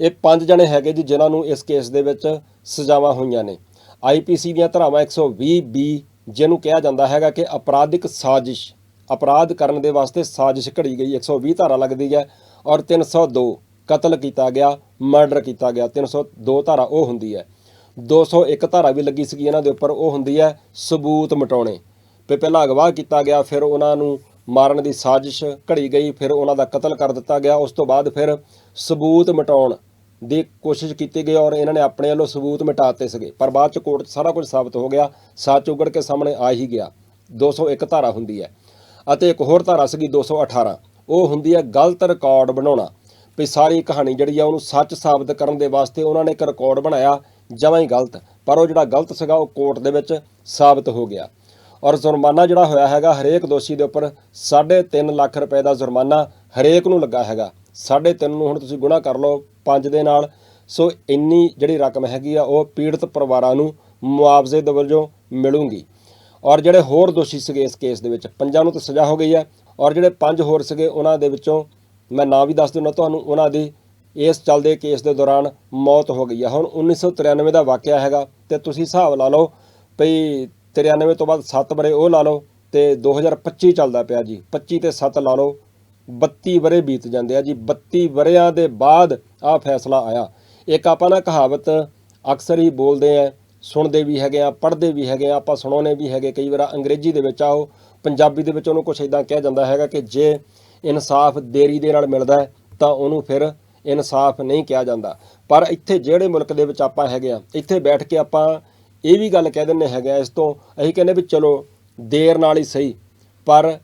ਇਹ ਪੰਜ ਜਣੇ ਹੈਗੇ ਜੀ ਜਿਨ੍ਹਾਂ ਨੂੰ ਇਸ ਕੇਸ ਦੇ ਵਿੱਚ ਸਜ਼ਾਵਾਂ ਹੋਈਆਂ ਨੇ। ਆਈਪੀਸੀ ਦੀਆਂ ਧਾਰਾਵਾਂ 120 ਬੀ, ਜਿਹਨੂੰ ਕਿਹਾ ਜਾਂਦਾ ਹੈਗਾ ਕਿ ਅਪਰਾਧਿਕ ਸਾਜ਼ਿਸ਼ ਅਪਰਾਧ ਕਰਨ ਦੇ ਵਾਸਤੇ ਸਾਜ਼ਿਸ਼ ਘੜੀ ਗਈ। 120 ਧਾਰਾ ਲੱਗਦੀ ਹੈ ਔਰ 302 ਕਤਲ ਕੀਤਾ ਗਿਆ, ਮਰਡਰ ਕੀਤਾ ਗਿਆ। 302 ਧਾਰਾ ਉਹ ਹੁੰਦੀ ਹੈ। 201 ਧਾਰਾ ਵੀ ਲੱਗੀ ਸੀਗੀ ਇਹਨਾਂ ਦੇ ਉੱਪਰ, ਉਹ ਹੁੰਦੀ ਹੈ ਸਬੂਤ ਮਟਾਉਣੇ। ਵੀ ਪਹਿਲਾਂ ਅਗਵਾ ਕੀਤਾ ਗਿਆ, ਫਿਰ ਉਹਨਾਂ ਨੂੰ ਮਾਰਨ ਦੀ ਸਾਜ਼ਿਸ਼ ਘੜੀ ਗਈ, ਫਿਰ ਉਹਨਾਂ ਦਾ ਕਤਲ ਕਰ ਦਿੱਤਾ ਗਿਆ। ਉਸ ਤੋਂ ਬਾਅਦ ਫਿਰ ਸਬੂਤ ਮਟਾਉਣ ਦੀ ਕੋਸ਼ਿਸ਼ ਕੀਤੀ ਗਈ ਔਰ ਇਹਨਾਂ ਨੇ ਆਪਣੇ ਵੱਲੋਂ ਸਬੂਤ ਮਿਟਾਤੇ ਸੀਗੇ। ਪਰ ਬਾਅਦ ਚ ਕੋਰਟ 'ਚ ਸਾਰਾ ਕੁਝ ਸਾਬਤ ਹੋ ਗਿਆ। ਸੱਚ ਉਗੜ ਕੇ ਸਾਹਮਣੇ ਆ ਹੀ ਗਿਆ। 201 ਧਾਰਾ ਹੁੰਦੀ ਹੈ। ਅਤੇ ਇੱਕ ਹੋਰ ਧਾਰਾ ਸੀਗੀ 218 ਉਹ ਹੁੰਦੀ ਹੈ ਗਲਤ ਰਿਕਾਰਡ ਬਣਾਉਣਾ। ਵੀ ਸਾਰੀ ਕਹਾਣੀ ਜਿਹੜੀ ਆ ਉਹਨੂੰ ਸੱਚ ਸਾਬਤ ਕਰਨ ਦੇ ਵਾਸਤੇ ਉਹਨਾਂ ਨੇ ਇੱਕ ਰਿਕਾਰਡ ਬਣਾਇਆ, ਜਮਾਂ ਹੀ ਗਲਤ। ਪਰ ਉਹ ਜਿਹੜਾ ਗਲਤ ਸੀਗਾ, ਉਹ ਕੋਰਟ ਦੇ ਵਿੱਚ ਸਾਬਤ ਹੋ ਗਿਆ। ਔਰ ਜੁਰਮਾਨਾ ਜਿਹੜਾ ਹੋਇਆ ਹੈਗਾ, ਹਰੇਕ ਦੋਸ਼ੀ ਦੇ ਉੱਪਰ 3.5 ਲੱਖ ਰੁਪਏ ਦਾ ਜੁਰਮਾਨਾ ਹਰੇਕ ਨੂੰ ਲੱਗਾ ਹੈਗਾ। 3.5 ਨੂੰ ਹੁਣ ਤੁਸੀਂ ਗੁਣਾ ਕਰ ਲਓ 5 ਦੇ ਨਾਲ। ਸੋ ਇੰਨੀ ਜਿਹੜੀ ਰਕਮ ਹੈਗੀ ਆ, ਉਹ ਪੀੜਤ ਪਰਿਵਾਰਾਂ ਨੂੰ ਮੁਆਵਜ਼ੇ ਦੇ ਵਜੋਂ ਮਿਲੂਗੀ। ਔਰ ਜਿਹੜੇ ਹੋਰ ਦੋਸ਼ੀ ਸੀਗੇ ਇਸ ਕੇਸ ਦੇ ਵਿੱਚ, ਪੰਜਾਂ ਨੂੰ ਤਾਂ ਸਜ਼ਾ ਹੋ ਗਈ ਹੈ। ਔਰ ਜਿਹੜੇ ਪੰਜ ਹੋਰ ਸੀਗੇ, ਉਹਨਾਂ ਦੇ ਵਿੱਚੋਂ ਮੈਂ ਨਾਂ ਵੀ ਦੱਸ ਦਿੰਦਾ, ਤੁਹਾਨੂੰ ਉਹਨਾਂ ਦੀ ਇਸ ਚੱਲਦੇ ਕੇਸ ਦੇ ਦੌਰਾਨ ਮੌਤ ਹੋ ਗਈ ਹੈ। ਹੁਣ 1993 ਦਾ ਵਾਕਿਆ ਹੈਗਾ ਤੇ ਤੁਸੀਂ ਹਿਸਾਬ ਲਾ ਲਓ ਭਈ 93 ਤੋਂ ਬਾਅਦ 7 ਬਰੇ ਉਹ ਲਾ ਲਓ ਤੇ 2025 ਚੱਲਦਾ ਪਿਆ ਜੀ। 25 ਤੇ 7 ਲਾ ਲਓ 32 ਬਰੇ ਬੀਤ ਜਾਂਦੇ ਆ ਜੀ। 32 ਬਰਿਆਂ ਦੇ ਬਾਅਦ ਆ ਫੈਸਲਾ ਆਇਆ। ਇੱਕ ਆਪਾਂ ਨਾ ਕਹਾਵਤ ਅਕਸਰ ਹੀ ਬੋਲਦੇ ਆ ਸੁਣਦੇ ਵੀ ਹੈਗੇ ਆ, ਪੜ੍ਹਦੇ ਵੀ ਹੈਗੇ ਆ, ਆਪਾਂ ਸੁਣਾਉਣੇ ਵੀ ਹੈਗੇ ਕਈ ਵਾਰ ਅੰਗਰੇਜ਼ੀ ਦੇ ਵਿੱਚ ਆਓ, ਪੰਜਾਬੀ ਦੇ ਵਿੱਚ ਉਹਨੂੰ ਕੁਝ ਇਦਾਂ ਕਿਹਾ ਜਾਂਦਾ ਹੈਗਾ ਕਿ ਜੇ ਇਨਸਾਫ ਦੇਰੀ ਦੇ ਨਾਲ ਮਿਲਦਾ ਤਾਂ ਉਹਨੂੰ ਫਿਰ ਇਨਸਾਫ ਨਹੀਂ ਕਿਹਾ ਜਾਂਦਾ। ਪਰ ਇੱਥੇ ਜਿਹੜੇ ਮੁਲਕ ਦੇ ਵਿੱਚ ਆਪਾਂ ਹੈਗੇ ਆ, ਇੱਥੇ ਬੈਠ ਕੇ ਆਪਾਂ ਇਹ ਵੀ ਗੱਲ ਕਹਿ ਦਿੰਨੇ ਹੈਗੇ ਆ, ਇਸ ਤੋਂ ਅਸੀਂ ਕਹਿੰਦੇ ਵੀ ਚਲੋ, ਦੇਰ ਨਾਲ ਹੀ ਸਹੀ, ਪਰ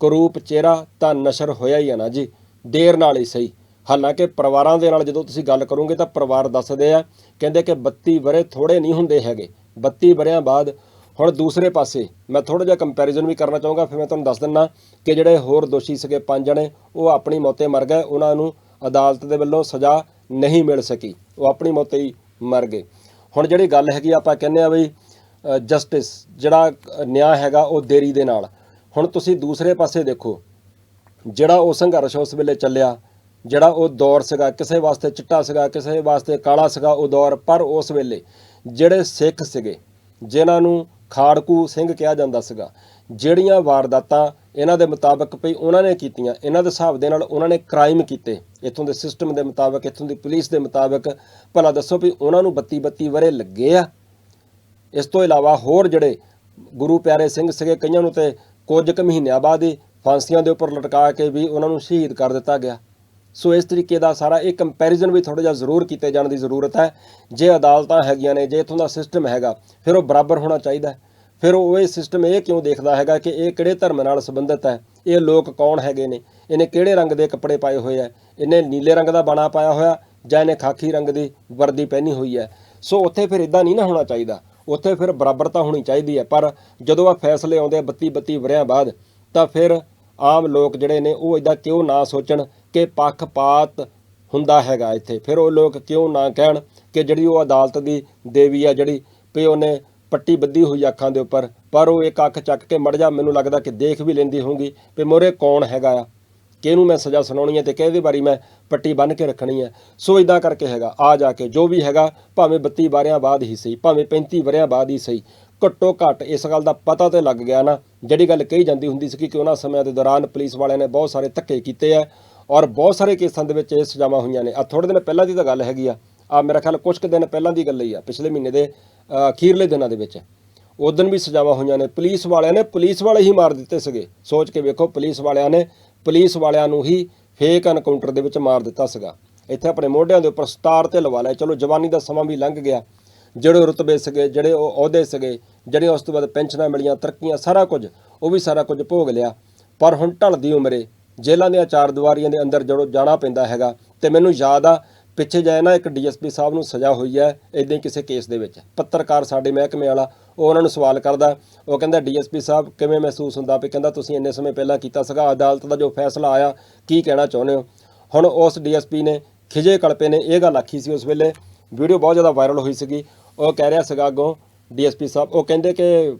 ਕਰੂਪ ਚਿਹਰਾ ਤਾਂ ਨਸ਼ਰ ਹੋਇਆ ਹੀ ਆ ਨਾ ਜੀ, ਦੇਰ ਨਾਲ ਹੀ ਸਹੀ। ਹਾਲਾਂਕਿ ਪਰਿਵਾਰਾਂ ਦੇ ਨਾਲ ਜਦੋਂ ਤੁਸੀਂ ਗੱਲ ਕਰੋਗੇ ਤਾਂ ਪਰਿਵਾਰ ਦੱਸਦੇ ਆ, ਕਹਿੰਦੇ ਕਿ 32 ਬਰੇ ਥੋੜੇ ਨਹੀਂ ਹੁੰਦੇ ਹੈਗੇ। 32 ਬਰਿਆਂ ਬਾਅਦ ਹੁਣ ਦੂਸਰੇ ਪਾਸੇ ਮੈਂ ਥੋੜਾ ਜਿਹਾ ਕੰਪੈਰੀਜ਼ਨ ਵੀ ਕਰਨਾ ਚਾਹੂੰਗਾ, ਫਿਰ ਮੈਂ ਤੁਹਾਨੂੰ ਦੱਸ ਦਿੰਨਾ ਕਿ ਜਿਹੜੇ ਹੋਰ ਦੋਸ਼ੀ ਸੀਗੇ, ਪੰਜ ਜਣੇ, ਉਹ ਆਪਣੀ ਮੌਤੇ ਮਰ ਗਏ, ਉਹਨਾਂ ਨੂੰ ਅਦਾਲਤ ਦੇ ਵੱਲੋਂ ਸਜ਼ਾ ਨਹੀਂ ਮਿਲ ਸਕੀ। ਉਹ ਆਪਣੀ ਮੌਤੇ ਹੀ ਮਰ ਗਏ। ਹੁਣ ਜਿਹੜੀ ਗੱਲ ਹੈਗੀ ਆਪਾਂ ਕਹਿੰਦੇ ਆ ਬਈ ਜਸਟਿਸ ਜਿਹੜਾ ਨਿਆਂ ਹੈਗਾ, ਉਹ ਦੇਰੀ ਦੇ ਨਾਲ। ਹੁਣ ਤੁਸੀਂ ਦੂਸਰੇ ਪਾਸੇ ਦੇਖੋ, ਜਿਹੜਾ ਉਹ ਸੰਘਰਸ਼ ਉਸ ਵੇਲੇ ਚੱਲਿਆ ਜਿਹੜਾ ਉਹ ਦੌਰ ਸੀਗਾ, ਕਿਸੇ ਵਾਸਤੇ ਚਿੱਟਾ ਸੀਗਾ, ਕਿਸੇ ਵਾਸਤੇ ਕਾਲਾ ਸੀਗਾ ਉਹ ਦੌਰ, ਪਰ ਉਸ ਵੇਲੇ ਜਿਹੜੇ ਸਿੱਖ ਸੀਗੇ, ਜਿਨ੍ਹਾਂ ਨੂੰ ਖਾੜਕੂ ਸਿੰਘ ਕਿਹਾ ਜਾਂਦਾ ਸੀਗਾ, ਜਿਹੜੀਆਂ ਵਾਰਦਾਤਾਂ ਇਹਨਾਂ ਦੇ ਮੁਤਾਬਕ ਪਈ ਉਹਨਾਂ ਨੇ ਕੀਤੀਆਂ, ਇਹਨਾਂ ਦੇ ਹਿਸਾਬ ਦੇ ਨਾਲ ਉਹਨਾਂ ਨੇ ਕ੍ਰਾਈਮ ਕੀਤੇ। ਇੱਥੋਂ ਦੇ ਸਿਸਟਮ ਦੇ ਮੁਤਾਬਕ, ਇੱਥੋਂ ਦੀ ਪੁਲਿਸ ਦੇ ਮੁਤਾਬਕ, ਭਲਾ ਦੱਸੋ ਵੀ ਉਹਨਾਂ ਨੂੰ 32 32 ਵਰੇ ਲੱਗੇ ਆ। ਇਸ ਤੋਂ ਇਲਾਵਾ ਹੋਰ ਜਿਹੜੇ ਗੁਰੂ ਪਿਆਰੇ ਸਿੰਘ ਸੀਗੇ, ਕਈਆਂ ਨੂੰ ਤੇ ਕੁਝ ਕੁ ਮਹੀਨਿਆਂ ਬਾਅਦ ਹੀ ਫਾਂਸੀਆਂ ਦੇ ਉੱਪਰ ਲਟਕਾ ਕੇ ਵੀ ਉਹਨਾਂ ਨੂੰ ਸ਼ਹੀਦ ਕਰ ਦਿੱਤਾ ਗਿਆ। ਸੋ ਇਸ ਤਰੀਕੇ ਦਾ ਸਾਰਾ ਇਹ ਕੰਪੈਰੀਜ਼ਨ ਵੀ ਥੋੜਾ ਜਿਹਾ ਜ਼ਰੂਰ ਕੀਤੇ ਜਾਣ ਦੀ ਜ਼ਰੂਰਤ ਹੈ। ਜੇ ਅਦਾਲਤਾਂ ਹੈਗੀਆਂ ਨੇ, ਜੇ ਇਥੋਂ ਦਾ ਸਿਸਟਮ ਹੈਗਾ, ਫਿਰ ਉਹ ਬਰਾਬਰ ਹੋਣਾ ਚਾਹੀਦਾ ਫਿਰ ਉਹ ਇਹ ਸਿਸਟਮ ਇਹ ਕਿਉਂ ਦੇਖਦਾ ਹੈਗਾ ਕਿ ਇਹ ਕਿਹੜੇ ਧਰਮ ਨਾਲ ਸੰਬੰਧਿਤ ਹੈ? ਇਹ ਲੋਕ ਕੌਣ ਹੈਗੇ ਨੇ? ਇਹਨੇ ਕਿਹੜੇ ਰੰਗ ਦੇ ਕੱਪੜੇ ਪਾਏ ਹੋਏ ਆ? ਇਹਨੇ ਨੀਲੇ ਰੰਗ ਦਾ ਬਾਣਾ ਪਾਇਆ ਹੋਇਆ ਜਾਂ ਇਹਨੇ ਖਾਕੀ ਰੰਗ ਦੀ ਵਰਦੀ ਪਹਿਨੀ ਹੋਈ ਹੈ? ਸੋ ਉੱਥੇ ਫਿਰ ਇਦਾਂ ਨਹੀਂ ਨਾ ਹੋਣਾ ਚਾਹੀਦਾ। ਉੱਥੇ ਫਿਰ ਬਰਾਬਰਤਾ ਹੋਣੀ ਚਾਹੀਦੀ ਹੈ। ਪਰ ਜਦੋਂ ਆ ਫੈਸਲੇ ਆਉਂਦੇ ਆ 32 32 ਵਰਿਆਂ ਬਾਅਦ, ਤਾਂ ਫਿਰ ਆਮ ਲੋਕ ਜਿਹੜੇ ਨੇ ਉਹ ਇਦਾਂ ਕਿਉਂ ਨਾ ਸੋਚਣ ਕਿ ਪੱਖਪਾਤ ਹੁੰਦਾ ਹੈਗਾ ਇੱਥੇ। ਫਿਰ ਉਹ ਲੋਕ ਕਿਉਂ ਨਾ ਕਹਿਣ ਕਿ ਜਿਹੜੀ ਉਹ ਅਦਾਲਤ ਦੀ ਦੇਵੀ ਆ ਜਿਹੜੀ, ਵੀ ਉਹਨੇ ਪੱਟੀ ਬੱਧੀ ਹੋਈ ਅੱਖਾਂ ਦੇ ਉੱਪਰ, ਪਰ ਉਹ ਇੱਕ ਅੱਖ ਚੱਕ ਕੇ ਮੜ ਜਾ, ਮੈਨੂੰ ਲੱਗਦਾ ਕਿ ਦੇਖ ਵੀ ਲੈਂਦੀ ਹੋਊਗੀ ਵੀ ਮੋਰੇ ਕੌਣ ਹੈਗਾ ਆ। ਕਿਹਨੂੰ ਮੈਂ ਸਜ਼ਾ ਸੁਣਾਉਣੀ ਹੈ ਤੇ ਕਿਹਦੇ ਬਾਰੇ ਮੈਂ ਪੱਟੀ ਬੰਨ੍ਹ ਕੇ ਰੱਖਣੀ ਹੈ ਸੋ ਇਦਾਂ ਕਰਕੇ ਹੈਗਾ, ਆ ਜਾ ਕੇ ਜੋ ਵੀ ਹੈਗਾ, ਭਾਵੇਂ 32 ਵਾਰਿਆਂ ਬਾਅਦ ਹੀ ਸਹੀ, ਭਾਵੇਂ 35 ਵਰਿਆਂ ਬਾਅਦ ਹੀ ਸਹੀ, ਘੱਟੋ ਘੱਟ ਇਸ ਗੱਲ ਦਾ ਪਤਾ ਤੇ ਲੱਗ ਗਿਆ ਨਾ। ਜਿਹੜੀ ਗੱਲ ਕਹੀ ਜਾਂਦੀ ਹੁੰਦੀ ਸੀ ਕਿ ਉਹਨਾਂ ਸਮਿਆਂ ਦੇ ਦੌਰਾਨ ਪੁਲਿਸ ਵਾਲਿਆਂ ਨੇ ਬਹੁਤ ਸਾਰੇ ਧੱਕੇ ਕੀਤੇ ਆ ਔਰ ਬਹੁਤ ਸਾਰੇ ਕੇਸਾਂ ਦੇ ਵਿੱਚ ਇਹ ਸਜ਼ਾਵਾਂ ਹੋਈਆਂ ਨੇ। ਆ ਥੋੜੇ ਦਿਨ ਪਹਿਲਾਂ ਦੀ ਤਾਂ ਗੱਲ ਹੈਗੀ ਆ। ਆ ਮੇਰਾ ਖਿਆਲ ਕੁਝ ਕੁ ਦਿਨ ਪਹਿਲਾਂ ਦੀ ਗੱਲ ਹੀ ਆ, ਪਿਛਲੇ ਮਹੀਨੇ ਦੇ ਅਖੀਰਲੇ ਦਿਨਾਂ ਦੇ ਵਿੱਚ। ਉਦੋਂ ਵੀ ਸਜ਼ਾਵਾਂ ਹੋਈਆਂ ਨੇ। ਪੁਲਿਸ ਵਾਲਿਆਂ ਨੇ ਪੁਲਿਸ ਵਾਲੇ ਹੀ ਮਾਰ ਦਿੱਤੇ ਸੀਗੇ। ਸੋਚ ਕੇ ਵੇਖੋ, ਪੁਲਿਸ ਵਾਲਿਆਂ ਨੇ ਪੁਲਿਸ ਵਾਲਿਆਂ ਨੂੰ ਹੀ ਫੇਕ ਐਨਕਾਊਂਟਰ ਦੇ ਵਿੱਚ ਮਾਰ ਦਿੱਤਾ ਸੀਗਾ। ਇੱਥੇ ਆਪਣੇ ਮੋਢਿਆਂ ਦੇ ਉੱਪਰ ਸਤਾਰ ਤੇ ਲਵਾ ਲਿਆ। ਚਲੋ, ਜਵਾਨੀ ਦਾ ਸਮਾਂ ਵੀ ਲੰਘ ਗਿਆ। ਜਿਹੜੇ ਰੁਤਬੇ ਸੀਗੇ, ਜਿਹੜੇ ਉਹ ਅਹੁਦੇ ਸੀਗੇ ਜਿਹੜੇ ਉਸ ਤੋਂ ਬਾਅਦ ਪੈਨਸ਼ਨਾਂ ਮਿਲੀਆਂ, ਤਰੱਕੀਆਂ, ਸਾਰਾ ਕੁਝ, ਉਹ ਵੀ ਸਾਰਾ ਕੁਝ ਭੋਗ ਲਿਆ। ਪਰ ਹੁਣ ਢਲਦੀ ਉਮਰੇ ਜੇਲ੍ਹਾਂ ਦੀਆਂ ਚਾਰ ਦੀਵਾਰੀਆਂ ਦੇ ਅੰਦਰ ਜਦੋਂ ਜਾਣਾ ਪੈਂਦਾ ਹੈਗਾ ਤੇ ਮੈਨੂੰ ਯਾਦ ਆ, ਪਿੱਛੇ ਜਾਏ ਨਾ ਇੱਕ ਡੀਐਸਪੀ ਸਾਹਿਬ ਨੂੰ ਸਜ਼ਾ ਹੋਈ ਹੈ ਇਦਾਂ ਹੀ ਕਿਸੇ ਕੇਸ ਦੇ ਵਿੱਚ। ਪੱਤਰਕਾਰ ਸਾਡੇ ਮਹਿਕਮੇ ਵਾਲਾ, ਉਹ ਉਹਨਾਂ ਨੂੰ ਸਵਾਲ ਕਰਦਾ, ਉਹ ਕਹਿੰਦਾ, ਡੀਐਸਪੀ ਸਾਹਿਬ, ਕਿਵੇਂ ਮਹਿਸੂਸ ਹੁੰਦਾ ਵੀ? ਕਹਿੰਦਾ, ਤੁਸੀਂ ਇੰਨੇ ਸਮੇਂ ਪਹਿਲਾਂ ਕੀਤਾ ਸੀਗਾ, ਅਦਾਲਤ ਦਾ ਜੋ ਫੈਸਲਾ ਆਇਆ, ਕੀ ਕਹਿਣਾ ਚਾਹੁੰਦੇ ਹੋ? ਹੁਣ ਉਸ ਡੀਐਸਪੀ ਨੇ ਖਿਜੇ ਕਲਪੇ ਨੇ, ਇਹ ਗੱਲ ਆਖੀ ਸੀ ਉਸ ਵੇਲੇ। ਵੀਡੀਓ ਬਹੁਤ ਜ਼ਿਆਦਾ ਵਾਇਰਲ ਹੋਈ ਸੀਗੀ। ਉਹ ਕਹਿ ਰਿਹਾ ਸੀਗਾ ਅੱਗੋਂ ਡੀਐਸਪੀ ਸਾਹਿਬ, ਉਹ ਕਹਿੰਦੇ ਕਿ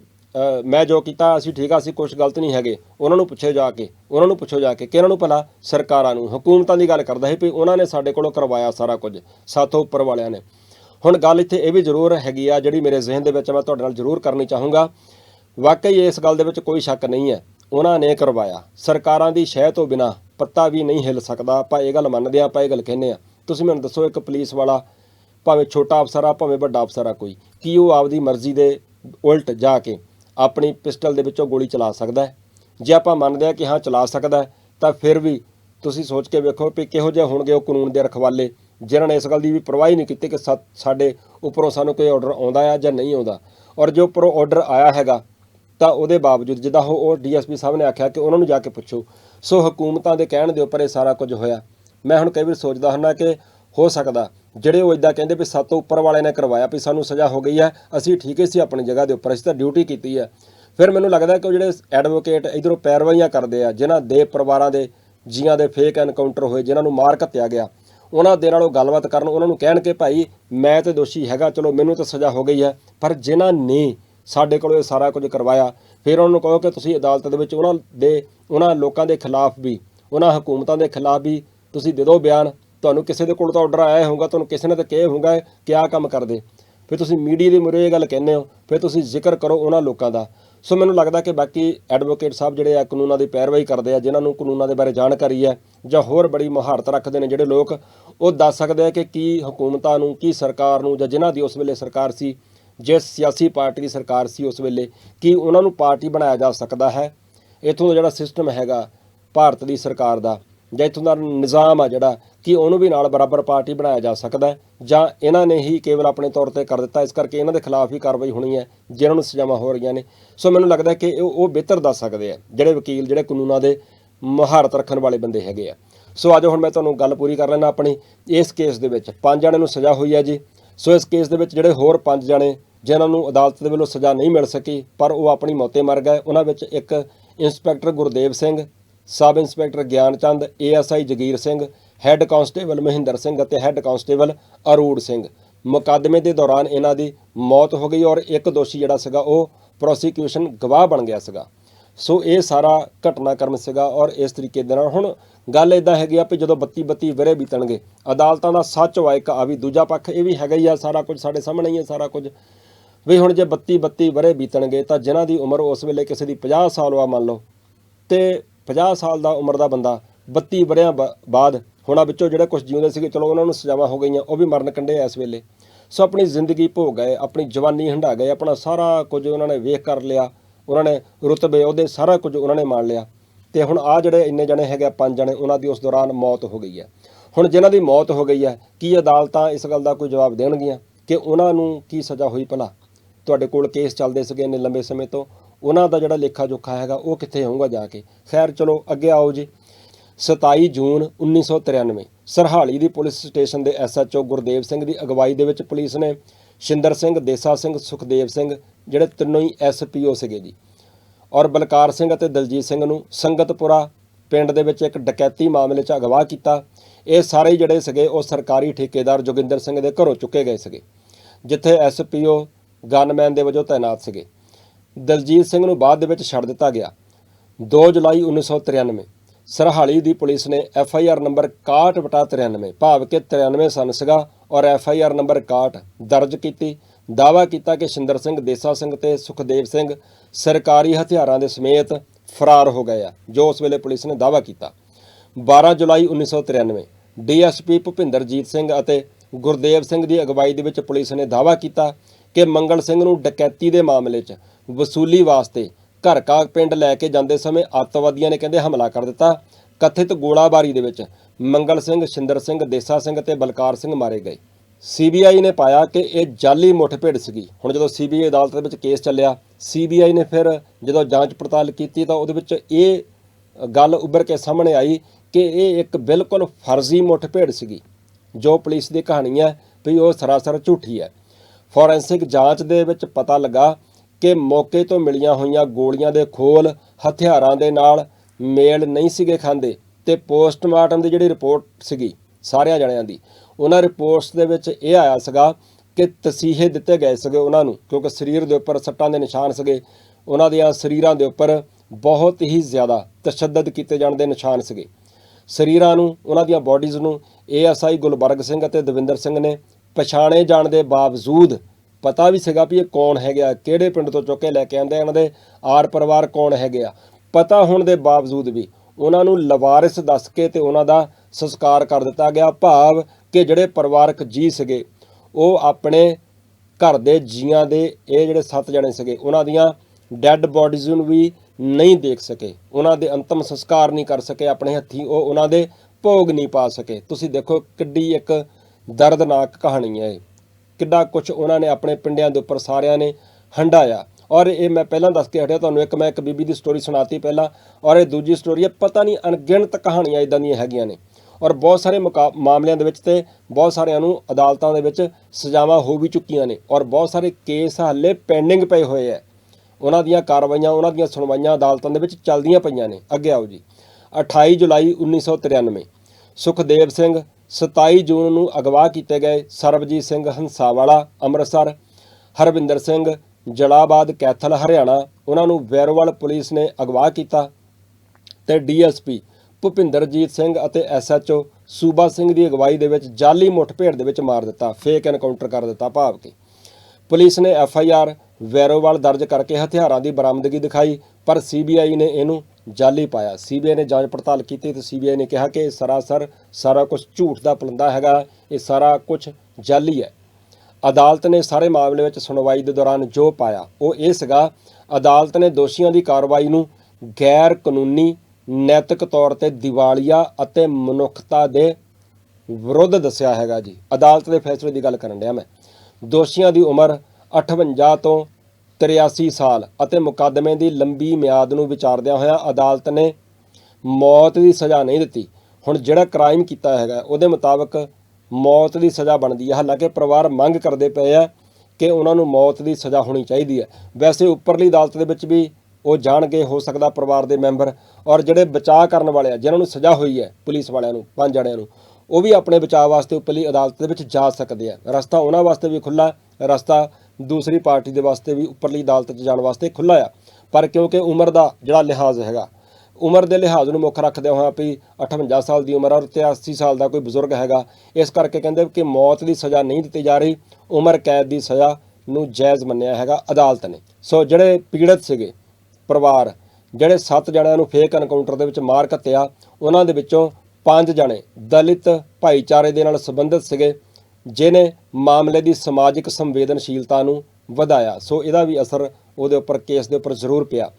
ਮੈਂ ਜੋ ਕੀਤਾ, ਅਸੀਂ ਠੀਕ ਆ, ਅਸੀਂ ਕੁਝ ਗਲਤ ਨਹੀਂ ਹੈਗੇ। ਉਹਨਾਂ ਨੂੰ ਪੁੱਛੋ ਜਾ ਕੇ, ਉਹਨਾਂ ਨੂੰ ਪੁੱਛੋ ਜਾ ਕੇ ਕਿ ਇਹਨਾਂ ਨੂੰ ਭਲਾ ਸਰਕਾਰਾਂ ਨੂੰ, ਹਕੂਮਤਾਂ ਦੀ ਗੱਲ ਕਰਦਾ ਸੀ ਵੀ ਉਹਨਾਂ ਨੇ ਸਾਡੇ ਕੋਲੋਂ ਕਰਵਾਇਆ ਸਾਰਾ ਕੁਝ, ਸਾਥੋਂ ਉੱਪਰ ਵਾਲਿਆਂ ਨੇ। ਹੁਣ ਗੱਲ ਇੱਥੇ ਇਹ ਵੀ ਜ਼ਰੂਰ ਹੈਗੀ ਆ, ਜਿਹੜੀ ਮੇਰੇ ਜ਼ਿਹਨ ਦੇ ਵਿੱਚ ਮੈਂ ਤੁਹਾਡੇ ਨਾਲ ਜ਼ਰੂਰ ਕਰਨੀ ਚਾਹੂੰਗਾ। ਵਾਕਈ ਇਸ ਗੱਲ ਦੇ ਵਿੱਚ ਕੋਈ ਸ਼ੱਕ ਨਹੀਂ ਹੈ। ਉਹਨਾਂ ਨੇ ਕਰਵਾਇਆ। ਸਰਕਾਰਾਂ ਦੀ ਸ਼ਹਿ ਤੋਂ ਬਿਨਾ ਪੱਤਾ ਵੀ ਨਹੀਂ ਹਿੱਲ ਸਕਦਾ। ਆਪਾਂ ਇਹ ਗੱਲ ਮੰਨਦੇ ਆ ਆਪਾਂ ਇਹ ਗੱਲ ਕਹਿੰਦੇ ਆ ਤੁਸੀਂ ਮੈਨੂੰ ਦੱਸੋ, ਇੱਕ ਪੁਲਿਸ ਵਾਲਾ, ਭਾਵੇਂ ਛੋਟਾ ਅਫਸਰ ਆ, ਭਾਵੇਂ ਵੱਡਾ ਅਫਸਰ ਆ ਕੋਈ, ਕੀ ਉਹ ਆਪਦੀ ਮਰਜ਼ੀ ਦੇ ਉਲਟ ਜਾ ਕੇ ਆਪਣੀ ਪਿਸਟਲ ਦੇ ਵਿੱਚੋਂ ਗੋਲੀ ਚਲਾ ਸਕਦਾ ਹੈ। ਜੇ ਆਪਾਂ ਮੰਨਦੇ ਆ ਕਿ ਹਾਂ ਚਲਾ ਸਕਦਾ ਤਾਂ ਫਿਰ ਵੀ ਤੁਸੀਂ ਸੋਚ ਕੇ ਵੇਖੋ ਵੀ ਕਿਹੋ ਜਿਹੇ ਹੋਣਗੇ ਉਹ ਕਾਨੂੰਨ ਦੇ ਰਖਵਾਲੇ, ਜਿਨ੍ਹਾਂ ਨੇ ਇਸ ਗੱਲ ਦੀ ਵੀ ਪਰਵਾਹੀ ਨਹੀਂ ਕੀਤੀ ਕਿ ਸਾਡੇ ਉੱਪਰੋਂ ਸਾਨੂੰ ਕੋਈ ਆਰਡਰ ਆਉਂਦਾ ਆ ਜਾਂ ਨਹੀਂ ਆਉਂਦਾ। ਔਰ ਜੋ ਉੱਪਰੋਂ ਆਰਡਰ ਆਇਆ ਹੈਗਾ, ਤਾਂ ਉਹਦੇ ਬਾਵਜੂਦ ਜਿੱਦਾਂ ਉਹ ਉਹ ਡੀਐਸਪੀ ਸਾਹਿਬ ਨੇ ਆਖਿਆ ਕਿ ਉਹਨਾਂ ਨੂੰ ਜਾ ਕੇ ਪੁੱਛੋ। ਸੋ ਹਕੂਮਤਾਂ ਦੇ ਕਹਿਣ ਦੇ ਉੱਪਰ ਇਹ ਸਾਰਾ ਕੁਝ ਹੋਇਆ। ਮੈਂ ਹੁਣ ਕਈ ਵਾਰ ਸੋਚਦਾ ਹੁੰਦਾ ਕਿ ਹੋ ਸਕਦਾ ਜਿਹੜੇ ਉਹ ਇਦਾਂ ਕਹਿੰਦੇ ਵੀ ਸਾਤੋਂ ਉੱਪਰ ਵਾਲੇ ਨੇ ਕਰਵਾਇਆ ਵੀ ਸਾਨੂੰ ਸਜ਼ਾ ਹੋ ਗਈ ਹੈ, ਅਸੀਂ ਠੀਕ ਹੀ ਸੀ ਆਪਣੀ ਜਗ੍ਹਾ ਦੇ ਉੱਪਰ, ਅਸੀਂ ਤਾਂ ਡਿਊਟੀ ਕੀਤੀ ਹੈ। ਫਿਰ ਮੈਨੂੰ ਲੱਗਦਾ ਕਿ ਉਹ ਜਿਹੜੇ ਐਡਵੋਕੇਟ ਇਧਰੋਂ ਪੈਰਵਾਈਆਂ ਕਰਦੇ ਆ, ਜਿਨ੍ਹਾਂ ਦੇ ਪਰਿਵਾਰਾਂ ਦੇ ਜੀਆਂ ਦੇ ਫੇਕ ਐਨਕਾਊਂਟਰ ਹੋਏ, ਜਿਨ੍ਹਾਂ ਨੂੰ ਮਾਰ ਘੱਤਿਆ ਗਿਆ, ਉਹਨਾਂ ਦੇ ਨਾਲ ਉਹ ਗੱਲਬਾਤ ਕਰਨ, ਉਹਨਾਂ ਨੂੰ ਕਹਿਣ ਕਿ ਭਾਈ ਮੈਂ ਤੇ ਦੋਸ਼ੀ ਹੈਗਾ, ਚਲੋ ਮੈਨੂੰ ਤਾਂ ਸਜ਼ਾ ਹੋ ਗਈ ਹੈ, ਪਰ ਜਿਨ੍ਹਾਂ ਨੇ ਸਾਡੇ ਕੋਲੋਂ ਇਹ ਸਾਰਾ ਕੁਝ ਕਰਵਾਇਆ, ਫਿਰ ਉਹਨਾਂ ਨੂੰ ਕਹੋ ਕਿ ਤੁਸੀਂ ਅਦਾਲਤ ਦੇ ਵਿੱਚ ਉਹਨਾਂ ਦੇ, ਉਹਨਾਂ ਲੋਕਾਂ ਦੇ ਖਿਲਾਫ ਵੀ, ਉਹਨਾਂ ਹਕੂਮਤਾਂ ਦੇ ਖਿਲਾਫ ਵੀ ਤੁਸੀਂ ਦੇ ਦਿਓ ਬਿਆਨ ਤੁਹਾਨੂੰ ਕਿਸੇ ਦੇ ਕੋਲ ਤਾਂ ਆਰਡਰ ਆਇਆ ਹੋਊਗਾ, ਤੁਹਾਨੂੰ ਕਿਸੇ ਨੇ ਤਾਂ ਕਿਹਾ ਹੋਊਗਾ ਕਿ ਆਹ ਕੰਮ ਕਰਦੇ। ਫਿਰ ਤੁਸੀਂ ਮੀਡੀਆ ਦੇ ਮੁਰੇ ਇਹ ਗੱਲ ਕਹਿੰਦੇ ਹੋ, ਫਿਰ ਤੁਸੀਂ ਜ਼ਿਕਰ ਕਰੋ ਉਹਨਾਂ ਲੋਕਾਂ ਦਾ। ਸੋ ਮੈਨੂੰ ਲੱਗਦਾ ਕਿ ਬਾਕੀ ਐਡਵੋਕੇਟ ਸਾਹਿਬ ਜਿਹੜੇ ਆ ਕਾਨੂੰਨਾਂ ਦੀ ਪੈਰਵਾਈ ਕਰਦੇ ਆ, ਜਿਨ੍ਹਾਂ ਨੂੰ ਕਾਨੂੰਨਾਂ ਦੇ ਬਾਰੇ ਜਾਣਕਾਰੀ ਹੈ, ਜਾਂ ਹੋਰ ਬੜੀ ਮਹਾਰਤ ਰੱਖਦੇ ਨੇ ਜਿਹੜੇ ਲੋਕ, ਉਹ ਦੱਸ ਸਕਦੇ ਆ ਕਿ ਕੀ ਹਕੂਮਤਾਂ ਨੂੰ, ਕੀ ਸਰਕਾਰ ਨੂੰ, ਜਾਂ ਜਿਨ੍ਹਾਂ ਦੀ ਉਸ ਵੇਲੇ ਸਰਕਾਰ ਸੀ, ਜਿਸ ਸਿਆਸੀ ਪਾਰਟੀ ਦੀ ਸਰਕਾਰ ਸੀ ਉਸ ਵੇਲੇ, ਕੀ ਉਹਨਾਂ ਨੂੰ ਪਾਰਟੀ ਬਣਾਇਆ ਜਾ ਸਕਦਾ ਹੈ। ਇਥੋਂ ਦਾ ਜਿਹੜਾ ਸਿਸਟਮ ਹੈਗਾ, ਭਾਰਤ ਦੀ ਸਰਕਾਰ ਦਾ। ਜਾਂ ਇਥੋਂ ਦਾ ਨਿਜ਼ਾਮ ਆ ਜਿਹੜਾ ਕਿ ਉਹਨੂੰ ਵੀ ਨਾਲ ਬਰਾਬਰ ਪਾਰਟੀ ਬਣਾਇਆ ਜਾ ਸਕਦਾ ਜਾਂ ਇਹਨਾਂ ਨੇ ਹੀ ਕੇਵਲ ਆਪਣੇ ਤੌਰ ਤੇ ਕਰ ਦਿੱਤਾ, ਇਸ ਕਰਕੇ ਇਹਨਾਂ ਦੇ ਖਿਲਾਫ ਹੀ ਕਾਰਵਾਈ ਹੋਣੀ ਹੈ ਜਿਨ੍ਹਾਂ ਨੂੰ ਸਜ਼ਾਵਾਂ ਹੋ ਰਹੀਆਂ ਨੇ। ਸੋ ਮੈਨੂੰ ਲੱਗਦਾ ਕਿ ਉਹ ਉਹ ਬਿਹਤਰ ਦੱਸ ਸਕਦੇ ਆ, ਜਿਹੜੇ ਵਕੀਲ, ਜਿਹੜੇ ਕਾਨੂੰਨਾਂ ਦੇ ਮਹਾਰਤ ਰੱਖਣ ਵਾਲੇ ਬੰਦੇ ਹੈਗੇ ਆ। ਸੋ ਅੱਜ ਹੁਣ ਮੈਂ ਤੁਹਾਨੂੰ ਗੱਲ ਪੂਰੀ ਕਰ ਲੈਣਾ ਆਪਣੀ, ਇਸ ਕੇਸ ਦੇ ਵਿੱਚ। ਪੰਜ ਜਣਿਆਂ ਨੂੰ ਸਜ਼ਾ ਹੋਈ ਹੈ ਜੀ। ਸੋ ਇਸ ਕੇਸ ਦੇ ਵਿੱਚ ਜਿਹੜੇ ਹੋਰ ਪੰਜ ਜਣੇ, ਜਿਨ੍ਹਾਂ ਨੂੰ ਅਦਾਲਤ ਦੇ ਵੱਲੋਂ ਸਜ਼ਾ ਨਹੀਂ ਮਿਲ ਸਕੀ, ਪਰ ਉਹ ਆਪਣੀ ਮੌਤੇ ਮਰ ਗਏ, ਉਹਨਾਂ ਵਿੱਚ ਇੱਕ inspector Gurdev Singh sub inspector Gian Gianchand, ASI Jagir Singh, head constable Mahinder Singh ਅਤੇ ਹੈੱਡ ਕਾਂਸਟੇਬਲ ਅਰੂੜ ਸਿੰਘ। ਮੁਕੱਦਮੇ ਦੇ ਦੌਰਾਨ ਇਹਨਾਂ ਦੀ ਮੌਤ ਹੋ ਗਈ ਔਰ ਇੱਕ ਦੋਸ਼ੀ ਜਿਹੜਾ ਸੀਗਾ ਉਹ ਪ੍ਰੋਸੀਕਿਊਸ਼ਨ ਗਵਾਹ ਬਣ ਗਿਆ ਸੀਗਾ। ਸੋ ਇਹ ਸਾਰਾ ਘਟਨਾਕ੍ਰਮ ਸੀਗਾ ਔਰ ਇਸ ਤਰੀਕੇ ਦੇ ਨਾਲ ਹੁਣ ਗੱਲ ਇਦਾਂ ਹੈਗੀ ਆ ਵੀ ਜਦੋਂ 32 32 ਵਰੇ ਬੀਤਣਗੇ, ਅਦਾਲਤਾਂ ਦਾ ਸੱਚ ਹੋਇਆ ਇੱਕ ਆ ਵੀ ਦੂਜਾ ਪੱਖ ਇਹ ਵੀ ਹੈਗਾ ਹੀ ਆ, ਸਾਰਾ ਕੁਝ ਸਾਡੇ ਸਾਹਮਣੇ ਹੀ ਆ ਸਾਰਾ ਕੁਝ। ਵੀ ਹੁਣ ਜੇ 32 32 ਵਰੇ ਬੀਤਣਗੇ ਤਾਂ ਜਿਨ੍ਹਾਂ ਦੀ ਉਮਰ ਉਸ ਵੇਲੇ ਕਿਸੇ ਦੀ 50 ਸਾਲ ਵਾ ਮੰਨ ਲਓ ਤੇ 50 ਸਾਲ ਦਾ ਉਮਰ ਦਾ ਬੰਦਾ 32 ਵਰਿਆਂ ਬਾਅਦ ਹੁਣਾਂ ਵਿੱਚੋਂ ਜਿਹੜੇ ਕੁਝ ਜਿਉਂਦੇ ਸੀਗੇ ਚਲੋ ਉਹਨਾਂ ਨੂੰ ਸਜ਼ਾਵਾਂ ਹੋ ਗਈਆਂ ਉਹ ਵੀ ਮਰਨ ਕੰਢੇ ਆ ਇਸ ਵੇਲੇ। ਸੋ ਆਪਣੀ ਜ਼ਿੰਦਗੀ ਭੋਗ ਗਏ ਆਪਣੀ ਜਵਾਨੀ ਹੰਢਾ ਗਏ ਆਪਣਾ ਸਾਰਾ ਕੁਝ ਉਹਨਾਂ ਨੇ ਵੇਖ ਕਰ ਲਿਆ ਉਹਨਾਂ ਨੇ ਰੁਤਬੇ ਉਹਦੇ ਸਾਰਾ ਕੁਝ ਉਹਨਾਂ ਨੇ ਮਾਣ ਲਿਆ। ਤੇ ਹੁਣ ਆ ਜਿਹੜੇ ਇੰਨੇ ਜਣੇ ਹੈਗੇ ਆ, ਪੰਜ ਜਣੇ ਉਹਨਾਂ ਦੀ ਉਸ ਦੌਰਾਨ ਮੌਤ ਹੋ ਗਈ ਹੈ। ਹੁਣ ਜਿਨ੍ਹਾਂ ਦੀ ਮੌਤ ਹੋ ਗਈ ਹੈ ਕੀ ਅਦਾਲਤਾਂ ਇਸ ਗੱਲ ਦਾ ਕੋਈ ਜਵਾਬ ਦੇਣਗੀਆਂ? ਕਿ ਉਹਨਾਂ ਨੂੰ ਕੀ ਸਜ਼ਾ ਹੋਈ ਭਲਾ? ਤੁਹਾਡੇ ਕੋਲ ਕੇਸ ਚੱਲਦੇ ਸੀਗੇ ਇੰਨੇ ਲੰਬੇ ਸਮੇਂ ਤੋਂ ਉਹਨਾਂ ਦਾ ਜਿਹੜਾ ਲੇਖਾ ਜੋਖਾ ਹੈਗਾ ਉਹ ਕਿੱਥੇ ਹੋਊਗਾ ਜਾ ਕੇ? ਖੈਰ ਚਲੋ, ਅੱਗੇ ਆਓ ਜੀ। 27 ਜੂਨ 1993 ਸਰਹਾਲੀ ਦੀ ਪੁਲਿਸ ਸਟੇਸ਼ਨ ਦੇ ਐਸਐਚਓ ਗੁਰਦੇਵ ਸਿੰਘ ਦੀ ਅਗਵਾਈ ਦੇ ਵਿੱਚ ਪੁਲਿਸ ਨੇ ਸ਼ਿੰਦਰ ਸਿੰਘ, ਦੇਸਾ ਸਿੰਘ, ਸੁਖਦੇਵ ਸਿੰਘ ਜਿਹੜੇ ਤਿੰਨੋਂ ਹੀ ਐਸਪੀਓ ਸੀਗੇ ਜੀ। ਔਰ ਬਲਕਾਰ ਸਿੰਘ ਅਤੇ ਦਲਜੀਤ ਸਿੰਘ ਨੂੰ ਸੰਗਤਪੁਰਾ ਪਿੰਡ ਦੇ ਵਿੱਚ ਇੱਕ ਡਕੈਤੀ ਮਾਮਲੇ 'ਚ ਅਗਵਾ ਕੀਤਾ। ਇਹ ਸਾਰੇ ਜਿਹੜੇ ਸੀਗੇ ਉਹ ਸਰਕਾਰੀ ਠੇਕੇਦਾਰ ਜੋਗਿੰਦਰ ਸਿੰਘ ਦੇ ਘਰੋਂ ਚੁੱਕੇ ਗਏ ਸੀਗੇ, ਜਿੱਥੇ ਐਸਪੀਓ ਗਨਮੈਨ ਦੇ ਵਜੋਂ ਤਾਇਨਾਤ ਸੀਗੇ। ਦਲਜੀਤ ਸਿੰਘ ਨੂੰ ਬਾਅਦ ਦੇ ਵਿੱਚ ਛੱਡ ਦਿੱਤਾ ਗਿਆ। 2 ਜੁਲਾਈ 1993 ਸਰਹਾਲੀ ਦੀ ਪੁਲਿਸ ਨੇ ਐਫ ਆਈ ਆਰ ਨੰਬਰ 61/93 ਭਾਵ ਕਿ 93 ਸਨ ਸੀਗਾ ਔਰ ਐਫ ਆਈ ਆਰ ਨੰਬਰ 61 ਦਰਜ ਕੀਤੀ। ਦਾਵਾ ਕੀਤਾ ਕਿ ਸ਼ਿੰਦਰ ਸਿੰਘ, ਦੇਸਾ ਸਿੰਘ ਤੇ ਸੁਖਦੇਵ ਸਿੰਘ ਸਰਕਾਰੀ ਹਥਿਆਰਾਂ ਦੇ ਸਮੇਤ ਫਰਾਰ ਹੋ ਗਏ ਆ, ਜੋ ਉਸ ਵੇਲੇ ਪੁਲਿਸ ਨੇ ਦਾਵਾ ਕੀਤਾ। 12 ਜੁਲਾਈ 1993 ਡੀਐਸਪੀ ਭੁਪਿੰਦਰਜੀਤ ਸਿੰਘ ਅਤੇ ਗੁਰਦੇਵ ਸਿੰਘ ਦੀ ਅਗਵਾਈ ਦੇ ਵਿੱਚ ਪੁਲਿਸ ਨੇ ਦਾਵਾ ਕੀਤਾ ਕਿ ਮੰਗਲ ਸਿੰਘ ਨੂੰ ਡਕੈਤੀ ਦੇ ਮਾਮਲੇ 'ਚ ਵਸੂਲੀ ਵਾਸਤੇ ਘਰਕਾ ਪਿੰਡ ਲੈ ਕੇ ਜਾਂਦੇ ਸਮੇਂ ਅੱਤਵਾਦੀਆਂ ਨੇ ਕਹਿੰਦੇ ਹਮਲਾ ਕਰ ਦਿੱਤਾ। ਕਥਿਤ ਗੋਲਾਬਾਰੀ ਦੇ ਵਿੱਚ ਮੰਗਲ ਸਿੰਘ, ਸ਼ਿੰਦਰ ਸਿੰਘ, ਦੇਸਾ ਸਿੰਘ ਤੇ ਬਲਕਾਰ ਸਿੰਘ ਮਾਰੇ ਗਏ। ਸੀਬੀਆਈ ਨੇ ਪਾਇਆ ਕਿ ਇਹ ਜਾਲੀ ਮੁੱਠਭੇੜ ਸੀਗੀ। ਹੁਣ ਜਦੋਂ ਸੀਬੀਆਈ ਅਦਾਲਤ ਦੇ ਵਿੱਚ ਕੇਸ ਚੱਲਿਆ, ਸੀਬੀਆਈ ਨੇ ਫਿਰ ਜਦੋਂ ਜਾਂਚ ਪੜਤਾਲ ਕੀਤੀ ਤਾਂ ਉਹਦੇ ਵਿੱਚ ਇਹ ਗੱਲ ਉੱਭਰ ਕੇ ਸਾਹਮਣੇ ਆਈ ਕਿ ਇਹ ਇੱਕ ਬਿਲਕੁਲ ਫਰਜ਼ੀ ਮੁੱਠਭੇੜ ਸੀਗੀ। ਜੋ ਪੁਲਿਸ ਦੀ ਕਹਾਣੀ ਹੈ ਵੀ ਉਹ ਸਰਾਸਰ ਝੂਠੀ ਹੈ। ਫੋਰੈਂਸਿਕ ਜਾਂਚ ਦੇ ਵਿੱਚ ਪਤਾ ਲੱਗਾ ਕਿ ਮੌਕੇ ਤੋਂ ਮਿਲੀਆਂ ਹੋਈਆਂ ਗੋਲੀਆਂ ਦੇ ਖੋਲ ਹਥਿਆਰਾਂ ਦੇ ਨਾਲ ਮੇਲ ਨਹੀਂ ਸੀਗੇ ਖਾਂਦੇ ਤੇ ਪੋਸਟਮਾਰਟਮ ਦੀ ਜਿਹੜੀ ਰਿਪੋਰਟ ਸੀਗੀ ਸਾਰਿਆਂ ਜਣਿਆਂ ਦੀ, ਉਹਨਾਂ ਰਿਪੋਰਟਸ ਦੇ ਵਿੱਚ ਇਹ ਆਇਆ ਸੀਗਾ ਕਿ ਤਸੀਹੇ ਦਿੱਤੇ ਗਏ ਸੀਗੇ ਉਹਨਾਂ ਨੂੰ ਕਿਉਂਕਿ ਸਰੀਰ ਦੇ ਉੱਪਰ ਸੱਟਾਂ ਦੇ ਨਿਸ਼ਾਨ ਸੀਗੇ, ਉਹਨਾਂ ਦੀਆਂ ਸਰੀਰਾਂ ਦੇ ਉੱਪਰ ਬਹੁਤ ਹੀ ਜ਼ਿਆਦਾ ਤਸ਼ੱਦਦ ਕੀਤੇ ਜਾਣ ਦੇ ਨਿਸ਼ਾਨ ਸੀਗੇ। ਸਰੀਰਾਂ ਨੂੰ, ਉਹਨਾਂ ਦੀਆਂ ਬਾਡੀਜ਼ ਨੂੰ ਏਐਸਆਈ ਗੁਲਬਰਗ ਸਿੰਘ ਅਤੇ ਦਵਿੰਦਰ ਸਿੰਘ ਨੇ ਪਛਾਣੇ ਜਾਣ ਦੇ ਬਾਵਜੂਦ ਪਤਾ ਵੀ ਸੀਗਾ ਵੀ ਇਹ ਕੌਣ ਹੈਗਾ ਕਿਹੜੇ ਪਿੰਡ ਤੋਂ ਚੁੱਕ ਕੇ ਲੈ ਕੇ ਆਂਦੇ ਆ, ਇਹਨਾਂ ਦੇ ਆਰ ਪਰਿਵਾਰ ਕੌਣ ਹੈਗੇ ਆ। ਪਤਾ ਹੋਣ ਦੇ ਬਾਵਜੂਦ ਵੀ ਉਹਨਾਂ ਨੂੰ ਲਵਾਰਿਸ ਦੱਸ ਕੇ ਤੇ ਉਹਨਾਂ ਦਾ ਸੰਸਕਾਰ ਕਰ ਦਿੱਤਾ ਗਿਆ ਭਾਵ ਕਿ ਜਿਹੜੇ ਪਰਿਵਾਰਕ ਜੀ ਸੀਗੇ ਉਹ ਆਪਣੇ ਘਰ ਦੇ ਜੀਆਂ ਦੇ ਇਹ ਜਿਹੜੇ ਸੱਤ ਜਣੇ ਸੀਗੇ ਉਹਨਾਂ ਦੀਆਂ ਡੈੱਡ ਬਾਡੀਜ਼ ਨੂੰ ਵੀ ਨਹੀਂ ਦੇਖ ਸਕੇ ਉਹਨਾਂ ਦੇ ਅੰਤਮ ਸੰਸਕਾਰ ਨਹੀਂ ਕਰ ਸਕੇ ਆਪਣੇ ਹੱਥੀਂ ਉਹ ਉਹਨਾਂ ਦੇ ਭੋਗ ਨਹੀਂ ਪਾ ਸਕੇ। ਤੁਸੀਂ ਦੇਖੋ ਕਿੱਡੀ ਇੱਕ ਦਰਦਨਾਕ ਕਹਾਣੀ ਹੈ ਇਹ। ਕਿੱਡਾ ਕੁਝ ਉਹਨਾਂ ਨੇ ਆਪਣੇ ਪਿੰਡਿਆਂ ਦੇ ਉੱਪਰ ਸਾਰਿਆਂ ਨੇ ਹੰਡਾਇਆ। ਔਰ ਇਹ ਮੈਂ ਪਹਿਲਾਂ ਦੱਸ ਕੇ ਹਟਿਆ ਤੁਹਾਨੂੰ, ਇੱਕ ਮੈਂ ਇੱਕ ਬੀਬੀ ਦੀ ਸਟੋਰੀ ਸੁਣਾਤੀ ਪਹਿਲਾਂ, ਔਰ ਇਹ ਦੂਜੀ ਸਟੋਰੀ ਹੈ, ਪਤਾ ਨਹੀਂ ਅਣਗਿਣਤ ਕਹਾਣੀਆਂ ਇਦਾਂ ਦੀਆਂ ਹੈਗੀਆਂ ਨੇ। ਔਰ ਬਹੁਤ ਸਾਰੇ ਮੁਕਾ- ਮਾਮਲਿਆਂ ਦੇ ਵਿੱਚ ਤੇ ਬਹੁਤ ਸਾਰਿਆਂ ਨੂੰ ਅਦਾਲਤਾਂ ਦੇ ਵਿੱਚ ਸਜ਼ਾਵਾਂ ਹੋ ਵੀ ਚੁੱਕੀਆਂ ਨੇ, ਔਰ ਬਹੁਤ ਸਾਰੇ ਕੇਸ ਹਾਲੇ ਪੈਂਡਿੰਗ ਪਏ ਹੋਏ ਆ ਉਹਨਾਂ ਦੀਆਂ ਕਾਰਵਾਈਆਂ, ਉਹਨਾਂ ਦੀਆਂ ਸੁਣਵਾਈਆਂ ਅਦਾਲਤਾਂ ਦੇ ਵਿੱਚ ਚੱਲਦੀਆਂ ਪਈਆਂ ਨੇ। ਅੱਗੇ ਆਓ ਜੀ। 28 ਜੁਲਾਈ 1993 ਸੁਖਦੇਵ ਸਿੰਘ 27 ਜੂਨ ਨੂੰ ਅਗਵਾ ਕੀਤੇ ਗਏ ਸਰਬਜੀਤ ਸਿੰਘ ਹੰਸਾਵਾਲਾ, ਅੰਮ੍ਰਿਤਸਰ, ਹਰਵਿੰਦਰ ਸਿੰਘ, ਜਲਾਬਾਦ, ਕੈਥਲ, ਹਰਿਆਣਾ। ਉਹਨਾਂ ਨੂੰ ਵੈਰੋਵਾਲ ਪੁਲਿਸ ਨੇ ਅਗਵਾ ਕੀਤਾ ਤੇ ਡੀਐਸਪੀ ਭੁਪਿੰਦਰਜੀਤ ਸਿੰਘ ਅਤੇ ਐਸਐਚਓ ਸੂਬਾ ਸਿੰਘ ਦੀ ਅਗਵਾਈ ਦੇ ਵਿੱਚ ਜਾਲੀ ਮੁੱਠਭੇੜ ਦੇ ਵਿੱਚ ਮਾਰ ਦਿੱਤਾ, ਫੇਕ ਐਨਕਾਊਂਟਰ ਕਰ ਦਿੱਤਾ ਭਾਵ ਕਿ ਪੁਲਿਸ ਨੇ ਐਫ ਆਈ ਆਰ ਵੈਰੋਵਾਲ ਦਰਜ ਕਰਕੇ ਹਥਿਆਰਾਂ ਦੀ ਬਰਾਮਦਗੀ ਦਿਖਾਈ, ਪਰ ਸੀਬੀਆਈ ਨੇ ਇਹਨੂੰ ਜਾਲੀ ਪਾਇਆ। ਸੀਬੀਆਈ ਨੇ ਜਾਂਚ ਪੜਤਾਲ ਕੀਤੀ ਤੇ ਸੀਬੀਆਈ ਨੇ ਕਿਹਾ ਕਿ ਇਹ ਸਰਾਸਰ ਸਾਰਾ ਕੁਝ ਝੂਠ ਦਾ ਪਲੰਦਾ ਹੈਗਾ। ਇਹ ਸਾਰਾ ਕੁਝ ਜਾਲੀ ਹੈ। ਅਦਾਲਤ ਨੇ ਸਾਰੇ ਮਾਮਲੇ ਵਿੱਚ ਸੁਣਵਾਈ ਦੇ ਦੌਰਾਨ ਜੋ ਪਾਇਆ, ਉਹ ਇਹ ਸੀਗਾ, ਅਦਾਲਤ ਨੇ ਦੋਸ਼ੀਆਂ ਦੀ ਕਾਰਵਾਈ ਨੂੰ ਗੈਰ ਕਾਨੂੰਨੀ ਨੈਤਿਕ ਤੌਰ ਤੇ ਦੀਵਾਲੀਆ ਅਤੇ ਮਨੁੱਖਤਾ ਦੇ ਵਿਰੁੱਧ ਦੱਸਿਆ ਹੈਗਾ ਜੀ। ਅਦਾਲਤ ਦੇ ਫੈਸਲੇ ਦੀ ਗੱਲ ਕਰਨ ਡਿਆ ਮੈਂ। ਦੋਸ਼ੀਆਂ ਦੀ ਉਮਰ 58 ਤੋਂ 83 ਸਾਲ ਅਤੇ ਮੁਕੱਦਮੇ ਦੀ ਲੰਬੀ ਮਿਆਦ ਨੂੰ ਵਿਚਾਰਦਿਆਂ ਹੋਇਆਂ ਅਦਾਲਤ ਨੇ ਮੌਤ ਦੀ ਸਜ਼ਾ ਨਹੀਂ ਦਿੱਤੀ। ਹੁਣ ਜਿਹੜਾ ਕ੍ਰਾਈਮ ਕੀਤਾ ਹੈਗਾ, ਉਹਦੇ ਮੁਤਾਬਕ ਮੌਤ ਦੀ ਸਜ਼ਾ ਬਣਦੀ ਹੈ। ਹਾਲਾਂਕਿ ਪਰਿਵਾਰ ਮੰਗ ਕਰਦੇ ਪਏ ਆ ਕਿ ਉਹਨਾਂ ਨੂੰ ਮੌਤ ਦੀ ਸਜ਼ਾ ਹੋਣੀ ਚਾਹੀਦੀ ਹੈ। ਵੈਸੇ ਉੱਪਰਲੀ ਅਦਾਲਤ ਦੇ ਵਿੱਚ ਵੀ ਉਹ ਜਾਣਗੇ, ਹੋ ਸਕਦਾ ਪਰਿਵਾਰ ਦੇ ਮੈਂਬਰ ਔਰ ਜਿਹੜੇ ਬਚਾਅ ਕਰਨ ਵਾਲੇ ਆ, ਜਿਨ੍ਹਾਂ ਨੂੰ ਸਜ਼ਾ ਹੋਈ ਹੈ ਪੁਲਿਸ ਵਾਲਿਆਂ ਨੂੰ, ਪੰਜ ਜਣਿਆਂ ਨੂੰ, ਉਹ ਵੀ ਆਪਣੇ ਬਚਾਅ ਵਾਸਤੇ ਉੱਪਰਲੀ ਅਦਾਲਤ ਦੇ ਵਿੱਚ ਜਾ ਸਕਦੇ ਆ। ਰਸਤਾ ਉਹਨਾਂ ਵਾਸਤੇ ਵੀ ਖੁੱਲਾ ਰਸਤਾ ਦੂਸਰੀ ਪਾਰਟੀ ਦੇ ਵਾਸਤੇ ਵੀ ਉੱਪਰਲੀ ਅਦਾਲਤ 'ਚ ਜਾਣ ਵਾਸਤੇ ਖੁੱਲਾ ਆ। ਪਰ ਕਿਉਂਕਿ ਉਮਰ ਦਾ ਜਿਹੜਾ ਲਿਹਾਜ਼ ਹੈਗਾ, ਉਮਰ ਦੇ ਲਿਹਾਜ਼ ਨੂੰ ਮੁੱਖ ਰੱਖਦੇ ਹੋਇਆ ਵੀ 58 ਸਾਲ ਦੀ ਉਮਰ ਔਰ 83 ਸਾਲ ਦਾ ਕੋਈ ਬਜ਼ੁਰਗ ਹੈਗਾ, ਇਸ ਕਰਕੇ ਕਹਿੰਦੇ ਕਿ ਮੌਤ ਦੀ ਸਜ਼ਾ ਨਹੀਂ ਦਿੱਤੀ ਜਾ ਰਹੀ, ਉਮਰ ਕੈਦ ਦੀ ਸਜ਼ਾ ਨੂੰ ਜਾਇਜ਼ ਮੰਨਿਆ ਹੈਗਾ ਅਦਾਲਤ ਨੇ। ਸੋ ਜਿਹੜੇ ਪੀੜਤ ਸੀਗੇ, ਪਰਿਵਾਰ, ਜਿਹੜੇ 7 ਜਣਿਆਂ ਨੂੰ ਫੇਕ ਐਨਕਾਊਂਟਰ ਦੇ ਵਿੱਚ ਮਾਰ ਘੱਤਿਆ ਉਹਨਾਂ ਦੇ ਵਿੱਚੋਂ 5 ਜਣੇ ਦਲਿਤ ਭਾਈਚਾਰੇ ਦੇ ਨਾਲ ਸੰਬੰਧਿਤ ਸੀਗੇ। ਜਿਹਨੇ ਮਾਮਲੇ ਦੀ ਸਮਾਜਿਕ ਸੰਵੇਦਨਸ਼ੀਲਤਾ ਨੂੰ ਵਧਾਇਆ, ਸੋ ਇਹਦਾ ਵੀ ਅਸਰ ਉਹਦੇ ਉੱਪਰ ਕੇਸ ਦੇ ਉੱਪਰ ਜ਼ਰੂਰ ਪਿਆ।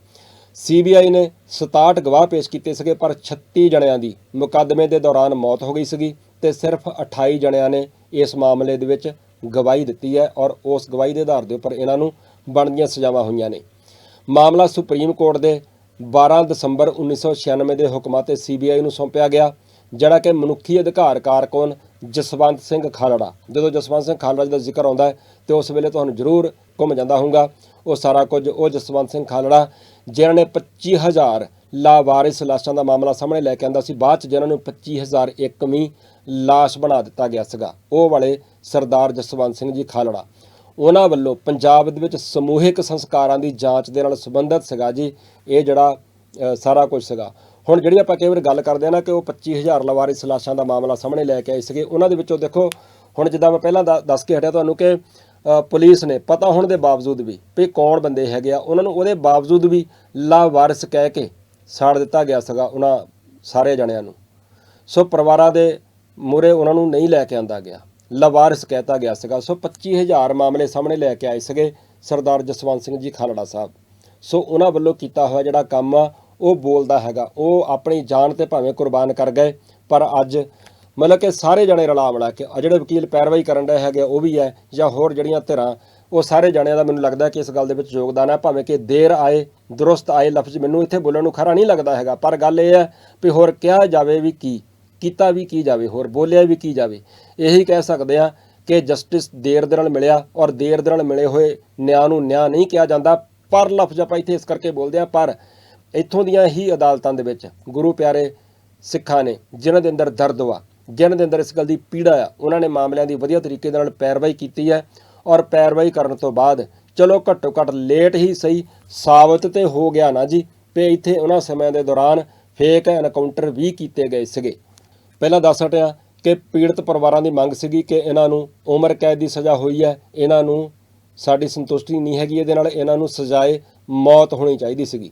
ਸੀਬੀਆਈ ਨੇ 67 ਗਵਾਹ ਪੇਸ਼ ਕੀਤੇ ਸੀਗੇ, ਪਰ 36 ਜਣਿਆਂ ਦੀ ਮੁਕੱਦਮੇ ਦੇ ਦੌਰਾਨ ਮੌਤ ਹੋ ਗਈ ਸੀਗੀ ਤੇ ਸਿਰਫ 28 ਜਣਿਆਂ ਨੇ ਇਸ ਮਾਮਲੇ ਦੇ ਵਿੱਚ ਗਵਾਹੀ ਦਿੱਤੀ ਹੈ ਔਰ ਉਸ ਗਵਾਹੀ ਦੇ ਆਧਾਰ ਦੇ ਉੱਪਰ ਇਹਨਾਂ ਨੂੰ ਬਣਦੀਆਂ ਸਜ਼ਾਵਾਂ ਹੋਈਆਂ ਨੇ। ਮਾਮਲਾ ਸੁਪਰੀਮ ਕੋਰਟ ਦੇ 12 ਦਸੰਬਰ 1996 ਦੇ ਹੁਕਮਾਂ ਤੇ ਸੀਬੀਆਈ ਨੂੰ ਸੌਂਪਿਆ ਗਿਆ, ਜਿਹੜਾ ਕਿ ਮਨੁੱਖੀ ਅਧਿਕਾਰ ਕਾਰਕੁਨ ਜਸਵੰਤ ਸਿੰਘ ਖਾਲੜਾ। ਜਦੋਂ ਜਸਵੰਤ ਸਿੰਘ ਖਾਲੜਾ ਜੀ ਦਾ ਜ਼ਿਕਰ ਆਉਂਦਾ ਹੈ ਤੇ ਉਸ ਵੇਲੇ ਤੁਹਾਨੂੰ ਜ਼ਰੂਰ ਘੁੰਮ ਜਾਂਦਾ ਹੋਊਗਾ। ਉਹ ਸਾਰਾ ਕੁਝ, ਉਹ ਜਸਵੰਤ ਸਿੰਘ ਖਾਲੜਾ, ਜਿਨ੍ਹਾਂ ਨੇ 25000 ਲਾਵਾਰਿਸ ਲਾਸ਼ਾਂ ਦਾ ਮਾਮਲਾ ਸਾਹਮਣੇ ਲੈ ਕੇ ਆਂਦਾ ਸੀ, ਬਾਅਦ ਚ ਜਿਨ੍ਹਾਂ ਨੂੰ 25001ਵੀਂ ਲਾਸ਼ ਬਣਾ ਦਿੱਤਾ ਗਿਆ ਸੀਗਾ। ਉਹ ਵਾਲੇ ਸਰਦਾਰ ਜਸਵੰਤ ਸਿੰਘ ਜੀ ਖਾਲੜਾ। ਉਹਨਾਂ ਵੱਲੋਂ ਪੰਜਾਬ ਦੇ ਵਿੱਚ ਸਮੂਹਿਕ ਸੰਸਕਾਰਾਂ ਦੀ ਜਾਂਚ ਦੇ ਨਾਲ ਸੰਬੰਧਿਤ ਸੀਗਾ ਜੀ। ਇਹ ਜਿਹੜਾ ਸਾਰਾ ਕੁਝ ਸੀਗਾ। ਹੁਣ ਜਿਹੜੀ ਆਪਾਂ ਕਈ ਵਾਰ ਗੱਲ ਕਰਦੇ ਆ ਨਾ ਕਿ ਉਹ 25000 ਲਵਾਰਿਸ ਲਾਸ਼ਾਂ ਦਾ ਮਾਮਲਾ ਸਾਹਮਣੇ ਲੈ ਕੇ ਆਏ ਸੀਗੇ, ਉਹਨਾਂ ਦੇ ਵਿੱਚੋਂ ਦੇਖੋ, ਹੁਣ ਜਿੱਦਾਂ ਮੈਂ ਪਹਿਲਾਂ ਦ- ਦੱਸ ਕੇ ਹਟਿਆ ਤੁਹਾਨੂੰ ਕਿ ਪੁਲਿਸ ਨੇ ਪਤਾ ਹੋਣ ਦੇ ਬਾਵਜੂਦ ਵੀ ਵੀ ਕੌਣ ਬੰਦੇ ਹੈਗੇ ਆ, ਉਹਨਾਂ ਨੂੰ ਉਹਦੇ ਬਾਵਜੂਦ ਵੀ ਲਾਵਾਰਿਸ ਕਹਿ ਕੇ ਸਾੜ ਦਿੱਤਾ ਗਿਆ ਸੀਗਾ ਉਹਨਾਂ ਸਾਰੇ ਜਣਿਆਂ ਨੂੰ। ਸੋ ਪਰਿਵਾਰਾਂ ਦੇ ਮੂਰੇ ਉਹਨਾਂ ਨੂੰ ਨਹੀਂ ਲੈ ਕੇ ਆਂਦਾ ਗਿਆ, ਲਵਾਰਿਸ ਕਹਿਤਾ ਗਿਆ ਸੀਗਾ। ਸੋ 25000 ਮਾਮਲੇ ਸਾਹਮਣੇ ਲੈ ਕੇ ਆਏ ਸੀਗੇ ਸਰਦਾਰ ਜਸਵੰਤ ਸਿੰਘ ਜੀ ਖਾਲੜਾ ਸਾਹਿਬ। ਸੋ ਉਹਨਾਂ ਵੱਲੋਂ ਕੀਤਾ ਹੋਇਆ ਜਿਹੜਾ ਕੰਮ ਆ ਉਹ ਬੋਲਦਾ ਹੈਗਾ। ਉਹ ਆਪਣੀ ਜਾਨ ਤੇ ਭਾਵੇਂ ਕੁਰਬਾਨ ਕਰ ਗਏ, ਪਰ ਅੱਜ ਮਤਲਬ ਕਿ ਸਾਰੇ ਜਣੇ ਰਲਾ ਮਿਲਾ ਕੇ ਆਹ ਜਿਹੜੇ ਵਕੀਲ ਪੈਰਵਾਈ ਕਰਨ ਰਹੇ ਹੈਗੇ, ਉਹ ਵੀ ਹੈ, ਜਾਂ ਹੋਰ ਜਿਹੜੀਆਂ ਧਿਰਾਂ, ਉਹ ਸਾਰੇ ਜਣਿਆਂ ਦਾ ਮੈਨੂੰ ਲੱਗਦਾ ਕਿ ਇਸ ਗੱਲ ਦੇ ਵਿੱਚ ਯੋਗਦਾਨ ਹੈ, ਭਾਵੇਂ ਕਿ ਦੇਰ ਆਏ, ਦਰੁਸਤ ਆਏ ਲਫ਼ਜ਼ ਮੈਨੂੰ ਇੱਥੇ ਬੋਲਣ ਨੂੰ ਖਰਾ ਨਹੀਂ ਲੱਗਦਾ ਹੈਗਾ, ਪਰ ਗੱਲ ਇਹ ਹੈ ਵੀ ਹੋਰ ਕਿਹਾ ਜਾਵੇ ਵੀ ਕੀ, ਕੀਤਾ ਵੀ ਕੀ ਜਾਵੇ, ਹੋਰ ਬੋਲਿਆ ਵੀ ਕੀ ਜਾਵੇ। ਇਹੀ ਕਹਿ ਸਕਦੇ ਆ ਕਿ ਜਸਟਿਸ ਦੇਰ ਦੇ ਨਾਲ ਮਿਲਿਆ ਔਰ ਦੇਰ ਦੇ ਨਾਲ ਮਿਲੇ ਹੋਏ ਨਿਆਂ ਨੂੰ ਨਿਆਂ ਨਹੀਂ ਕਿਹਾ ਜਾਂਦਾ, ਪਰ ਲਫ਼ਜ਼ ਆਪਾਂ ਇੱਥੇ ਇਸ ਕਰਕੇ ਬੋਲਦੇ ਆ ਪਰ ਇੱਥੋਂ ਦੀਆਂ ਹੀ ਅਦਾਲਤਾਂ ਦੇ ਵਿੱਚ ਗੁਰੂ ਪਿਆਰੇ ਸਿੱਖਾਂ ਨੇ, ਜਿਨ੍ਹਾਂ ਦੇ ਅੰਦਰ ਦਰਦ ਵਾ, ਜਿਨ੍ਹਾਂ ਦੇ ਅੰਦਰ ਇਸ ਗੱਲ ਦੀ ਪੀੜਾ ਆ, ਉਹਨਾਂ ਨੇ ਮਾਮਲਿਆਂ ਦੀ ਵਧੀਆ ਤਰੀਕੇ ਦੇ ਨਾਲ ਪੈਰਵਾਈ ਕੀਤੀ ਹੈ ਔਰ ਪੈਰਵਾਈ ਕਰਨ ਤੋਂ ਬਾਅਦ ਚਲੋ ਘੱਟੋ ਘੱਟ ਲੇਟ ਹੀ ਸਹੀ ਸਾਬਤ ਤੇ ਹੋ ਗਿਆ ਨਾ ਜੀ, ਤੇ ਇੱਥੇ ਉਹਨਾਂ ਸਮਿਆਂ ਦੇ ਦੌਰਾਨ ਫੇਕ ਐਨਕਾਊਂਟਰ ਵੀ ਕੀਤੇ ਗਏ ਸੀਗੇ। ਪਹਿਲਾਂ ਦੱਸ ਹਟਿਆ ਕਿ ਪੀੜਤ ਪਰਿਵਾਰਾਂ ਦੀ ਮੰਗ ਸੀਗੀ ਕਿ ਇਹਨਾਂ ਨੂੰ ਉਮਰ ਕੈਦ ਦੀ ਸਜ਼ਾ ਹੋਈ ਹੈ, ਇਹਨਾਂ ਨੂੰ ਸਾਡੀ ਸੰਤੁਸ਼ਟੀ ਨਹੀਂ ਹੈਗੀ, ਇਹਦੇ ਨਾਲ ਇਹਨਾਂ ਨੂੰ ਸਜ਼ਾਏ ਮੌਤ ਹੋਣੀ ਚਾਹੀਦੀ ਸੀਗੀ।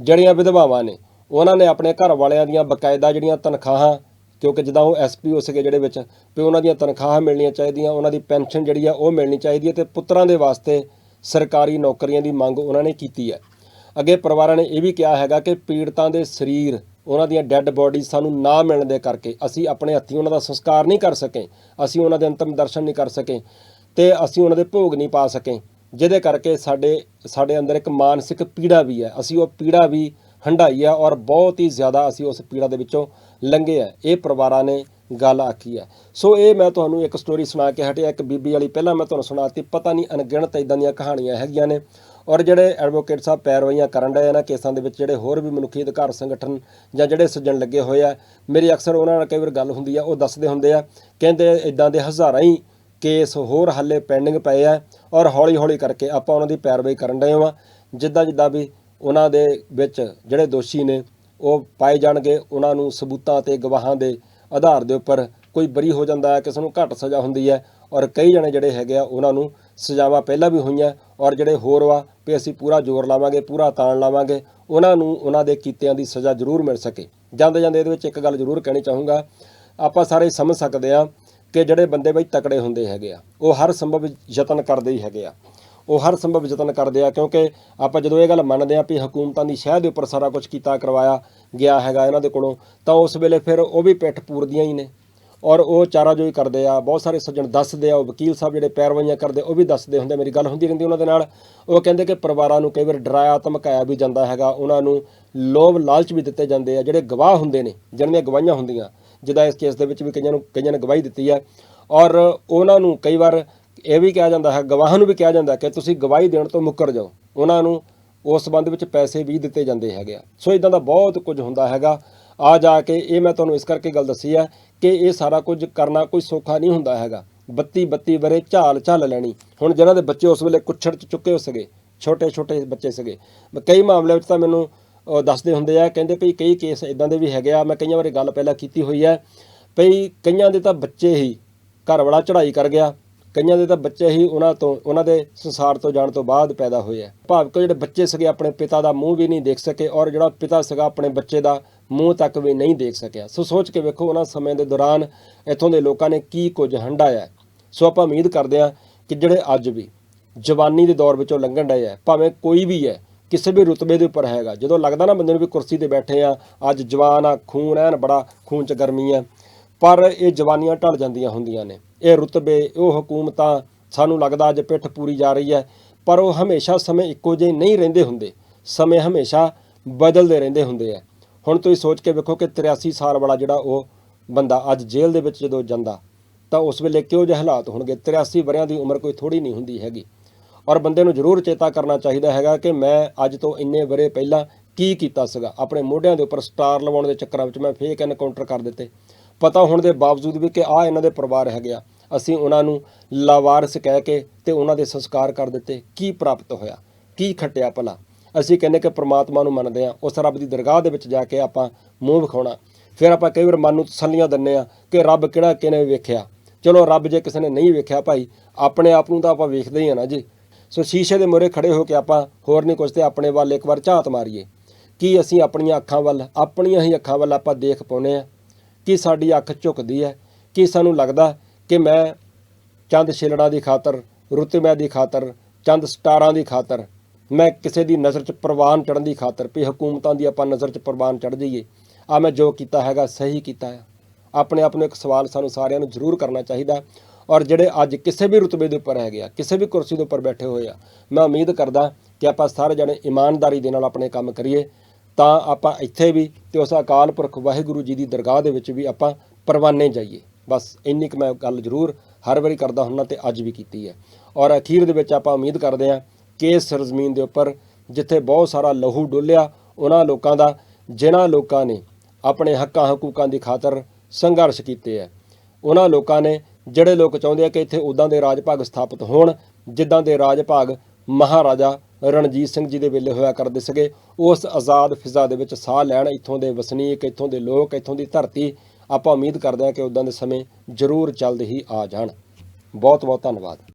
ਜਿਹੜੀਆਂ ਵਿਧਵਾਵਾਂ ਨੇ, ਉਹਨਾਂ ਨੇ ਆਪਣੇ ਘਰ ਵਾਲਿਆਂ ਦੀਆਂ ਬਕਾਇਦਾ ਜਿਹੜੀਆਂ ਤਨਖਾਹਾਂ, ਕਿਉਂਕਿ ਜਦੋਂ ਉਹ ਐਸਪੀਓ ਸੀਗੇ ਜਿਹੜੇ ਵਿੱਚ, ਵੀ ਉਹਨਾਂ ਦੀਆਂ ਤਨਖਾਹਾਂ ਮਿਲਣੀਆਂ ਚਾਹੀਦੀਆਂ, ਉਹਨਾਂ ਦੀ ਪੈਨਸ਼ਨ ਜਿਹੜੀ ਆ ਉਹ ਮਿਲਣੀ ਚਾਹੀਦੀ ਹੈ ਤੇ ਪੁੱਤਰਾਂ ਦੇ ਵਾਸਤੇ ਸਰਕਾਰੀ ਨੌਕਰੀਆਂ ਦੀ ਮੰਗ ਉਹਨਾਂ ਨੇ ਕੀਤੀ ਹੈ। ਅੱਗੇ ਪਰਿਵਾਰਾਂ ਨੇ ਇਹ ਵੀ ਕਿਹਾ ਹੈਗਾ ਕਿ ਪੀੜਤਾਂ ਦੇ ਸਰੀਰ, ਉਹਨਾਂ ਦੀਆਂ ਡੈੱਡ ਬੋਡੀਜ਼ ਸਾਨੂੰ ਨਾ ਮਿਲਣ ਦੇ ਕਰਕੇ ਅਸੀਂ ਆਪਣੇ ਹੱਥੀਂ ਉਹਨਾਂ ਦਾ ਸੰਸਕਾਰ ਨਹੀਂ ਕਰ ਸਕੇ, ਅਸੀਂ ਉਹਨਾਂ ਦੇ ਅੰਤਮ ਦਰਸ਼ਨ ਨਹੀਂ ਕਰ ਸਕੇ ਤੇ ਅਸੀਂ ਉਹਨਾਂ ਦੇ ਭੋਗ ਨਹੀਂ ਪਾ ਸਕੇ। ਜਿਹਦੇ ਕਰਕੇ ਸਾਡੇ ਸਾਡੇ ਅੰਦਰ ਇੱਕ ਮਾਨਸਿਕ ਪੀੜਾ ਵੀ ਹੈ। ਅਸੀਂ ਉਹ ਪੀੜਾ ਵੀ ਹੰਡਾਈ ਹੈ ਔਰ ਬਹੁਤ ਹੀ ਜ਼ਿਆਦਾ ਅਸੀਂ ਉਸ ਪੀੜਾ ਦੇ ਵਿੱਚੋਂ ਲੰਘੇ ਆ ਇਹ ਪਰਿਵਾਰਾਂ ਨੇ ਗੱਲ ਆਖੀ ਹੈ। ਸੋ ਇਹ ਮੈਂ ਤੁਹਾਨੂੰ ਇੱਕ ਸਟੋਰੀ ਸੁਣਾ ਕੇ ਹਟਿਆ। ਇੱਕ ਬੀਬੀ ਵਾਲੀ ਪਹਿਲਾਂ ਮੈਂ ਤੁਹਾਨੂੰ ਸੁਣਾਤੀ। ਪਤਾ ਨਹੀਂ ਅਣਗਿਣਤ ਇਦਾਂ ਦੀਆਂ ਕਹਾਣੀਆਂ ਹੈਗੀਆਂ ਨੇ। ਔਰ ਜਿਹੜੇ ਐਡਵੋਕੇਟ ਸਾਹਿਬ ਪੈਰਵਾਈਆਂ ਕਰਨ ਰਹੇ ਇਹਨਾਂ ਕੇਸਾਂ ਦੇ ਵਿੱਚ, ਜਿਹੜੇ ਹੋਰ ਵੀ ਮਨੁੱਖੀ ਅਧਿਕਾਰ ਸੰਗਠਨ ਜਾਂ ਜਿਹੜੇ ਸੱਜਣ ਲੱਗੇ ਹੋਏ ਆ, ਮੇਰੀ ਅਕਸਰ ਉਹਨਾਂ ਨਾਲ ਕਈ ਵਾਰ ਗੱਲ ਹੁੰਦੀ ਆ, ਉਹ ਦੱਸਦੇ ਹੁੰਦੇ ਆ, ਕਹਿੰਦੇ ਇਦਾਂ ਦੇ ਹਜ਼ਾਰਾਂ ਹੀ ਕੇਸ ਹੋਰ ਹਾਲੇ ਪੈਂਡਿੰਗ ਪਏ ਆ ਔਰ ਹੌਲੀ ਹੌਲੀ ਕਰਕੇ ਆਪਾਂ ਉਹਨਾਂ ਦੀ ਪੈਰਵਾਈ ਕਰਨ ਰਹੇ ਹਾਂ ਜਿੱਦਾਂ ਜਿੱਦਾਂ ਵੀ ਉਹਨਾਂ ਦੇ ਵਿੱਚ ਜਿਹੜੇ ਦੋਸ਼ੀ ਨੇ, ਉਹ ਪਾਏ ਜਾਣਗੇ, ਉਹਨਾਂ ਨੂੰ ਸਬੂਤਾਂ ਤੇ ਗਵਾਹਾਂ ਦੇ ਆਧਾਰ ਦੇ ਉੱਪਰ ਕੋਈ ਬਰੀ ਹੋ ਜਾਂਦਾ ਹੈ, ਕਿਸੇ ਨੂੰ ਘੱਟ ਸਜ਼ਾ ਹੁੰਦੀ ਹੈ ਔਰ ਕਈ ਜਣੇ ਜਿਹੜੇ ਹੈਗੇ ਆ, ਉਹਨਾਂ ਨੂੰ ਸਜ਼ਾਵਾਂ ਪਹਿਲਾਂ ਵੀ ਹੋਈਆਂ ਔਰ ਜਿਹੜੇ ਹੋਰ ਵਾ, ਵੀ ਅਸੀਂ ਪੂਰਾ ਜ਼ੋਰ ਲਾਵਾਂਗੇ, ਪੂਰਾ ਤਾਣ ਲਾਵਾਂਗੇ, ਉਹਨਾਂ ਨੂੰ ਉਹਨਾਂ ਦੇ ਕੀਤਿਆਂ ਦੀ ਸਜ਼ਾ ਜ਼ਰੂਰ ਮਿਲ ਸਕੇ। ਜਾਂਦੇ ਜਾਂਦੇ ਇਹਦੇ ਵਿੱਚ ਇੱਕ ਗੱਲ ਜ਼ਰੂਰ ਕਹਿਣੀ ਚਾਹੂੰਗਾ, ਆਪਾਂ ਸਾਰੇ ਸਮਝ ਸਕਦੇ ਆ ਕਿ ਜਿਹੜੇ ਬੰਦੇ ਬਈ ਤਕੜੇ ਹੁੰਦੇ ਹੈਗੇ ਆ, ਉਹ ਹਰ ਸੰਭਵ ਯਤਨ ਕਰਦੇ ਹੀ ਹੈਗੇ ਆ। ਉਹ ਹਰ ਸੰਭਵ ਯਤਨ ਕਰਦੇ ਆ ਕਿਉਂਕਿ ਆਪਾਂ ਜਦੋਂ ਇਹ ਗੱਲ ਮੰਨਦੇ ਆ ਵੀ ਹਕੂਮਤਾਂ ਦੀ ਸ਼ਹਿ ਦੇ ਉੱਪਰ ਸਾਰਾ ਕੁਝ ਕੀਤਾ, ਕਰਵਾਇਆ ਗਿਆ ਹੈਗਾ ਇਹਨਾਂ ਦੇ ਕੋਲੋਂ, ਤਾਂ ਉਸ ਵੇਲੇ ਫਿਰ ਉਹ ਵੀ ਪਿੱਠ ਪੂਰਦੀਆਂ ਹੀ ਨੇ। ਔਰ ਉਹ ਚਾਰਾਜੋਈ ਕਰਦੇ ਆ, ਬਹੁਤ ਸਾਰੇ ਸੱਜਣ ਦੱਸਦੇ ਆ, ਉਹ ਵਕੀਲ ਸਾਹਿਬ ਜਿਹੜੇ ਪੈਰਵਾਈਆਂ ਕਰਦੇ, ਉਹ ਵੀ ਦੱਸਦੇ ਹੁੰਦੇ ਮੇਰੀ ਗੱਲ ਹੁੰਦੀ ਰਹਿੰਦੀ ਉਹਨਾਂ ਦੇ ਨਾਲ। ਉਹ ਕਹਿੰਦੇ ਕਿ ਪਰਿਵਾਰਾਂ ਨੂੰ ਕਈ ਵਾਰ ਡਰਾਇਆ ਧਮਕਾਇਆ ਵੀ ਜਾਂਦਾ ਹੈਗਾ, ਉਹਨਾਂ ਨੂੰ ਲੋਭ ਲਾਲਚ ਵੀ ਦਿੱਤੇ ਜਾਂਦੇ ਆ, ਜਿਹੜੇ ਗਵਾਹ ਹੁੰਦੇ ਨੇ, ਜਿਹਨਾਂ ਦੀਆਂ ਗਵਾਹੀਆਂ ਹੁੰਦੀਆਂ ਜਿਹਦਾ ਇਸ ਕੇਸ ਦੇ ਵਿੱਚ ਵੀ ਕਈਆਂ ਨੂੰ, ਕਈਆਂ ਨੇ ਗਵਾਹੀ ਦਿੱਤੀ ਹੈ। ਔਰ ਉਹਨਾਂ ਨੂੰ ਕਈ ਵਾਰ ਇਹ ਵੀ ਕਿਹਾ ਜਾਂਦਾ ਹੈ, ਗਵਾਹਾਂ ਨੂੰ ਵੀ ਕਿਹਾ ਜਾਂਦਾ ਕਿ ਤੁਸੀਂ ਗਵਾਹੀ ਦੇਣ ਤੋਂ ਮੁੱਕਰ ਜਾਓ। ਉਹਨਾਂ ਨੂੰ ਉਸ ਸੰਬੰਧ ਵਿੱਚ ਪੈਸੇ ਵੀ ਦਿੱਤੇ ਜਾਂਦੇ ਹੈਗੇ ਆ। ਸੋ ਇਦਾਂ ਦਾ ਬਹੁਤ ਕੁਝ ਹੁੰਦਾ ਹੈਗਾ। ਆ ਜਾ ਕੇ ਇਹ ਮੈਂ ਤੁਹਾਨੂੰ ਇਸ ਕਰਕੇ ਗੱਲ ਦੱਸੀ ਹੈ ਕਿ ਇਹ ਸਾਰਾ ਕੁਝ ਕਰਨਾ ਕੋਈ ਸੌਖਾ ਨਹੀਂ ਹੁੰਦਾ ਹੈਗਾ। 32 32 ਬਰੇ ਝਾਲ, ਝੱਲ ਲੈਣੀ। ਹੁਣ ਜਿਹਨਾਂ ਦੇ ਬੱਚੇ ਉਸ ਵੇਲੇ ਕੁੱਛੜ ਚ ਚੁੱਕੇ ਹੋ ਸਕੇ ਛੋਟੇ ਛੋਟੇ ਬੱਚੇ ਸੀਗੇ। ਕਈ ਮਾਮਲਿਆਂ ਵਿੱਚ ਤਾਂ ਮੈਨੂੰ ਦੱਸਦੇ ਹੁੰਦੇ ਆ, ਕਹਿੰਦੇ ਭਈ ਕਈ ਕੇਸ ਇਦਾਂ ਦੇ ਵੀ ਹੈਗੇ ਆ, ਮੈਂ ਕਈਆਂ ਬਾਰੇ ਗੱਲ ਪਹਿਲਾਂ ਕੀਤੀ ਹੋਈ ਹੈ ਭਈ ਕਈਆਂ ਦੇ ਤਾਂ ਬੱਚੇ ਹੀ ਘਰ ਵਾਲਾ ਚੜ੍ਹਾਈ ਕਰ ਗਿਆ, ਕਈਆਂ ਦੇ ਤਾਂ ਬੱਚੇ ਹੀ ਉਹਨਾਂ ਤੋਂ, ਉਹਨਾਂ ਦੇ ਸੰਸਾਰ ਤੋਂ ਜਾਣ ਤੋਂ ਬਾਅਦ ਪੈਦਾ ਹੋਏ ਆ। ਭਾਵ ਕਿ ਜਿਹੜੇ ਬੱਚੇ ਸੀਗੇ, ਆਪਣੇ ਪਿਤਾ ਦਾ ਮੂੰਹ ਵੀ ਨਹੀਂ ਦੇਖ ਸਕੇ ਔਰ ਜਿਹੜਾ ਪਿਤਾ ਸੀਗਾ, ਆਪਣੇ ਬੱਚੇ ਦਾ ਮੂੰਹ ਤੱਕ ਵੀ ਨਹੀਂ ਦੇਖ ਸਕਿਆ। ਸੋ ਸੋਚ ਕੇ ਵੇਖੋ ਉਹਨਾਂ ਸਮੇਂ ਦੇ ਦੌਰਾਨ ਇੱਥੋਂ ਦੇ ਲੋਕਾਂ ਨੇ ਕੀ ਕੁਝ ਹੰਡਾਇਆ ਸੋ ਆਪਾਂ ਉਮੀਦ ਕਰਦੇ ਹਾਂ ਕਿ ਜਿਹੜੇ ਅੱਜ ਵੀ ਜਵਾਨੀ ਦੇ ਦੌਰ ਵਿੱਚੋਂ ਲੰਘਣ ਡਏ ਆ, ਭਾਵੇਂ ਕੋਈ ਵੀ ਹੈ ਕਿਸੇ ਵੀ ਰੁਤਬੇ ਦੇ ਉੱਪਰ ਹੈਗਾ। ਜਦੋਂ ਲੱਗਦਾ ਨਾ ਬੰਦੇ ਨੂੰ ਵੀ ਕੁਰਸੀ ਤੇ ਬੈਠੇ ਆ, ਅੱਜ ਜਵਾਨ ਆ, ਖੂਨ ਐਨ ਬੜਾ, ਖੂਨ ਚ ਗਰਮੀ ਆ ਪਰ ਇਹ ਜਵਾਨੀਆਂ ਢਲ ਜਾਂਦੀਆਂ ਹੁੰਦੀਆਂ ਨੇ। ਇਹ ਰੁਤਬੇ, ਉਹ ਹਕੂਮਤਾਂ, ਸਾਨੂੰ ਲੱਗਦਾ ਅੱਜ ਪਿੱਠ ਪੂਰੀ ਜਾ ਰਹੀ ਹੈ ਪਰ ਉਹ ਹਮੇਸ਼ਾ ਸਮੇਂ ਇੱਕੋ ਜਿਹੇ ਨਹੀਂ ਰਹਿੰਦੇ ਹੁੰਦੇ। ਸਮੇਂ ਹਮੇਸ਼ਾ ਬਦਲਦੇ ਰਹਿੰਦੇ ਹੁੰਦੇ ਆ ਹੁਣ ਤੁਸੀਂ ਸੋਚ ਕੇ ਵੇਖੋ ਕਿ 83 ਸਾਲ ਵਾਲਾ ਜਿਹੜਾ ਉਹ ਬੰਦਾ ਅੱਜ ਜੇਲ੍ਹ ਦੇ ਵਿੱਚ ਜਦੋਂ ਜਾਂਦਾ, ਤਾਂ ਉਸ ਵੇਲੇ ਕਿਹੋ ਜਿਹੇ ਹਾਲਾਤ ਹੋਣਗੇ? 83 ਵਰਿਆਂ ਦੀ ਉਮਰ ਕੋਈ ਥੋੜੀ ਨਹੀਂ ਹੁੰਦੀ ਹੈਗੀ। ਔਰ ਬੰਦੇ ਨੂੰ ਜ਼ਰੂਰ ਚੇਤਾ ਕਰਨਾ ਚਾਹੀਦਾ ਹੈਗਾ ਕਿ ਮੈਂ ਅੱਜ ਤੋਂ ਇੰਨੇ ਵਰੇ ਪਹਿਲਾਂ ਕੀ ਕੀਤਾ ਸੀਗਾ। ਆਪਣੇ ਮੋਢਿਆਂ ਦੇ ਉੱਪਰ ਸਟਾਰ ਲਵਾਉਣ ਦੇ ਚੱਕਰਾਂ ਵਿੱਚ ਮੈਂ ਫੇਕ ਐਨਕਾਊਂਟਰ ਕਰ ਦਿੱਤੇ। ਪਤਾ ਹੋਣ ਦੇ ਬਾਵਜੂਦ ਵੀ ਕਿ ਆ ਇਹਨਾਂ ਦੇ ਪਰਿਵਾਰ ਹੈਗੇ ਆ। ਅਸੀਂ ਉਹਨਾਂ ਨੂੰ ਲਾਵਾਰਸ ਕਹਿ ਕੇ ਤੇ ਉਹਨਾਂ ਦੇ ਸੰਸਕਾਰ ਕਰ ਦਿੱਤੇ। ਕੀ ਪ੍ਰਾਪਤ ਹੋਇਆ? ਕੀ ਖੱਟਿਆ ਭਲਾ? ਅਸੀਂ ਕਹਿੰਦੇ ਕਿ ਪ੍ਰਮਾਤਮਾ ਨੂੰ ਮੰਨਦੇ ਆ ਉਸ ਰੱਬ ਦੀ ਦਰਗਾਹ ਦੇ ਵਿੱਚ ਜਾ ਕੇ ਆਪਾਂ ਮੂੰਹ ਵਿਖਾਉਣਾ। ਫਿਰ ਆਪਾਂ ਕਈ ਵਾਰ ਮਨ ਨੂੰ ਤਸੱਲੀਆਂ ਦਿੰਨੇ ਆ ਕਿ ਰੱਬ ਕਿਹੜਾ ਕਿਨੇ ਵੇਖਿਆ? ਚਲੋ ਰੱਬ ਜੇ ਕਿਸੇ ਨੇ ਨਹੀਂ ਵੇਖਿਆ ਭਾਈ, ਆਪਣੇ ਆਪ ਨੂੰ ਤਾਂ ਆਪਾਂ ਵੇਖਦੇ ਹੀ ਆ ਨਾ ਜੀ। ਸੋ ਸ਼ੀਸ਼ੇ ਦੇ ਮੂਹਰੇ ਖੜੇ ਹੋ ਕੇ ਆਪਾਂ ਹੋਰ ਨਹੀਂ ਕੁਝ ਤੇ ਆਪਣੇ ਵੱਲ ਇੱਕ ਵਾਰ ਝਾਤ ਮਾਰੀਏ। ਕੀ ਅਸੀਂ ਆਪਣੀਆਂ ਅੱਖਾਂ ਵੱਲ, ਆਪਣੀਆਂ ਹੀ ਅੱਖਾਂ ਵੱਲ ਆਪਾਂ ਦੇਖ ਪਾਉਨੇ ਆ ਕਿ ਸਾਡੀ ਅੱਖ ਝੁਕਦੀ ਹੈ? ਕਿ ਸਾਨੂੰ ਲੱਗਦਾ ਕਿ ਮੈਂ ਚੰਦ ਛਿਲੜਾਂ ਦੀ ਖਾਤਰ ਰੁਤਬਿਆਂ ਦੀ ਖਾਤਰ, ਚੰਦ ਸਟਾਰਾਂ ਦੀ ਖਾਤਰ, ਮੈਂ ਕਿਸੇ ਦੀ ਨਜ਼ਰ 'ਚ ਪ੍ਰਵਾਨ ਚੜਨ ਦੀ ਖਾਤਰ, ਵੀ ਹਕੂਮਤਾਂ ਦੀ ਆਪਾਂ ਨਜ਼ਰ 'ਚ ਪ੍ਰਵਾਨ ਚੜ ਜਾਈਏ? ਆ ਮੈਂ ਜੋ ਕੀਤਾ ਹੈਗਾ, ਸਹੀ ਕੀਤਾ ਹੈ। ਆਪਣੇ ਆਪ ਨੂੰ ਇੱਕ ਸਵਾਲ ਸਾਨੂੰ ਸਾਰਿਆਂ ਨੂੰ ਜ਼ਰੂਰ ਕਰਨਾ ਚਾਹੀਦਾ। ਔਰ ਜਿਹੜੇ ਅੱਜ ਕਿਸੇ ਵੀ ਰੁਤਬੇ ਦੇ ਉੱਪਰ ਹੈਗੇ ਆ, ਕਿਸੇ ਵੀ ਕੁਰਸੀ ਦੇ ਉੱਪਰ ਬੈਠੇ ਹੋਏ ਆ, ਮੈਂ ਉਮੀਦ ਕਰਦਾ ਕਿ ਆਪਾਂ ਸਾਰੇ ਜਣੇ ਇਮਾਨਦਾਰੀ ਦੇ ਨਾਲ ਆਪਣੇ ਕੰਮ ਕਰੀਏ, ਤਾਂ ਆਪਾਂ ਇੱਥੇ ਵੀ ਤੇ ਉਸ ਅਕਾਲ ਪੁਰਖ ਵਾਹਿਗੁਰੂ ਜੀ ਦੀ ਦਰਗਾਹ ਦੇ ਵਿੱਚ ਵੀ ਆਪਾਂ ਪਰਵਾਨੇ ਜਾਈਏ। ਬਸ ਇੰਨੀ ਕੁ ਮੈਂ ਗੱਲ ਜ਼ਰੂਰ ਹਰ ਵਾਰੀ ਕਰਦਾ ਹੁੰਨਾ ਤੇ ਅੱਜ ਵੀ ਕੀਤੀ ਹੈ। ਔਰ ਅਖੀਰ ਦੇ ਵਿੱਚ ਆਪਾਂ ਉਮੀਦ ਕਰਦੇ ਹਾਂ ਕਿ ਇਸ ਸਰਜ਼ਮੀਨ ਦੇ ਉੱਪਰ ਜਿੱਥੇ ਬਹੁਤ ਸਾਰਾ ਲਹੂ ਡੁੱਲਿਆ, ਉਹਨਾਂ ਲੋਕਾਂ ਦਾ, ਜਿਨ੍ਹਾਂ ਲੋਕਾਂ ਨੇ ਆਪਣੇ ਹੱਕਾਂ ਹਕੂਕਾਂ ਦੀ ਖਾਤਰ ਸੰਘਰਸ਼ ਕੀਤੇ ਹੈ, ਉਹਨਾਂ ਲੋਕਾਂ ਨੇ ਜਿਹੜੇ ਲੋਕ ਚਾਹੁੰਦੇ ਆ ਕਿ ਇੱਥੇ ਉਦਾਂ ਦੇ ਰਾਜ ਭਾਗ ਸਥਾਪਿਤ ਹੋਣ, ਜਿੱਦਾਂ ਦੇ ਰਾਜ ਭਾਗ ਮਹਾਰਾਜਾ ਰਣਜੀਤ ਸਿੰਘ ਜੀ ਦੇ ਵੇਲੇ ਹੋਇਆ ਕਰਦੇ ਸੀਗੇ, ਉਸ ਆਜ਼ਾਦ ਫਿਜ਼ਾ ਦੇ ਵਿੱਚ ਸਾਹ ਲੈਣ, ਇੱਥੋਂ ਦੇ ਵਸਨੀਕ, ਇੱਥੋਂ ਦੇ ਲੋਕ, ਇੱਥੋਂ ਦੀ ਧਰਤੀ, ਆਪਾਂ ਉਮੀਦ ਕਰਦੇ ਹਾਂ ਕਿ ਉਦਾਂ ਦੇ ਸਮੇਂ ਜ਼ਰੂਰ ਜਲਦ ਹੀ ਆ ਜਾਣ। ਬਹੁਤ ਬਹੁਤ ਧੰਨਵਾਦ।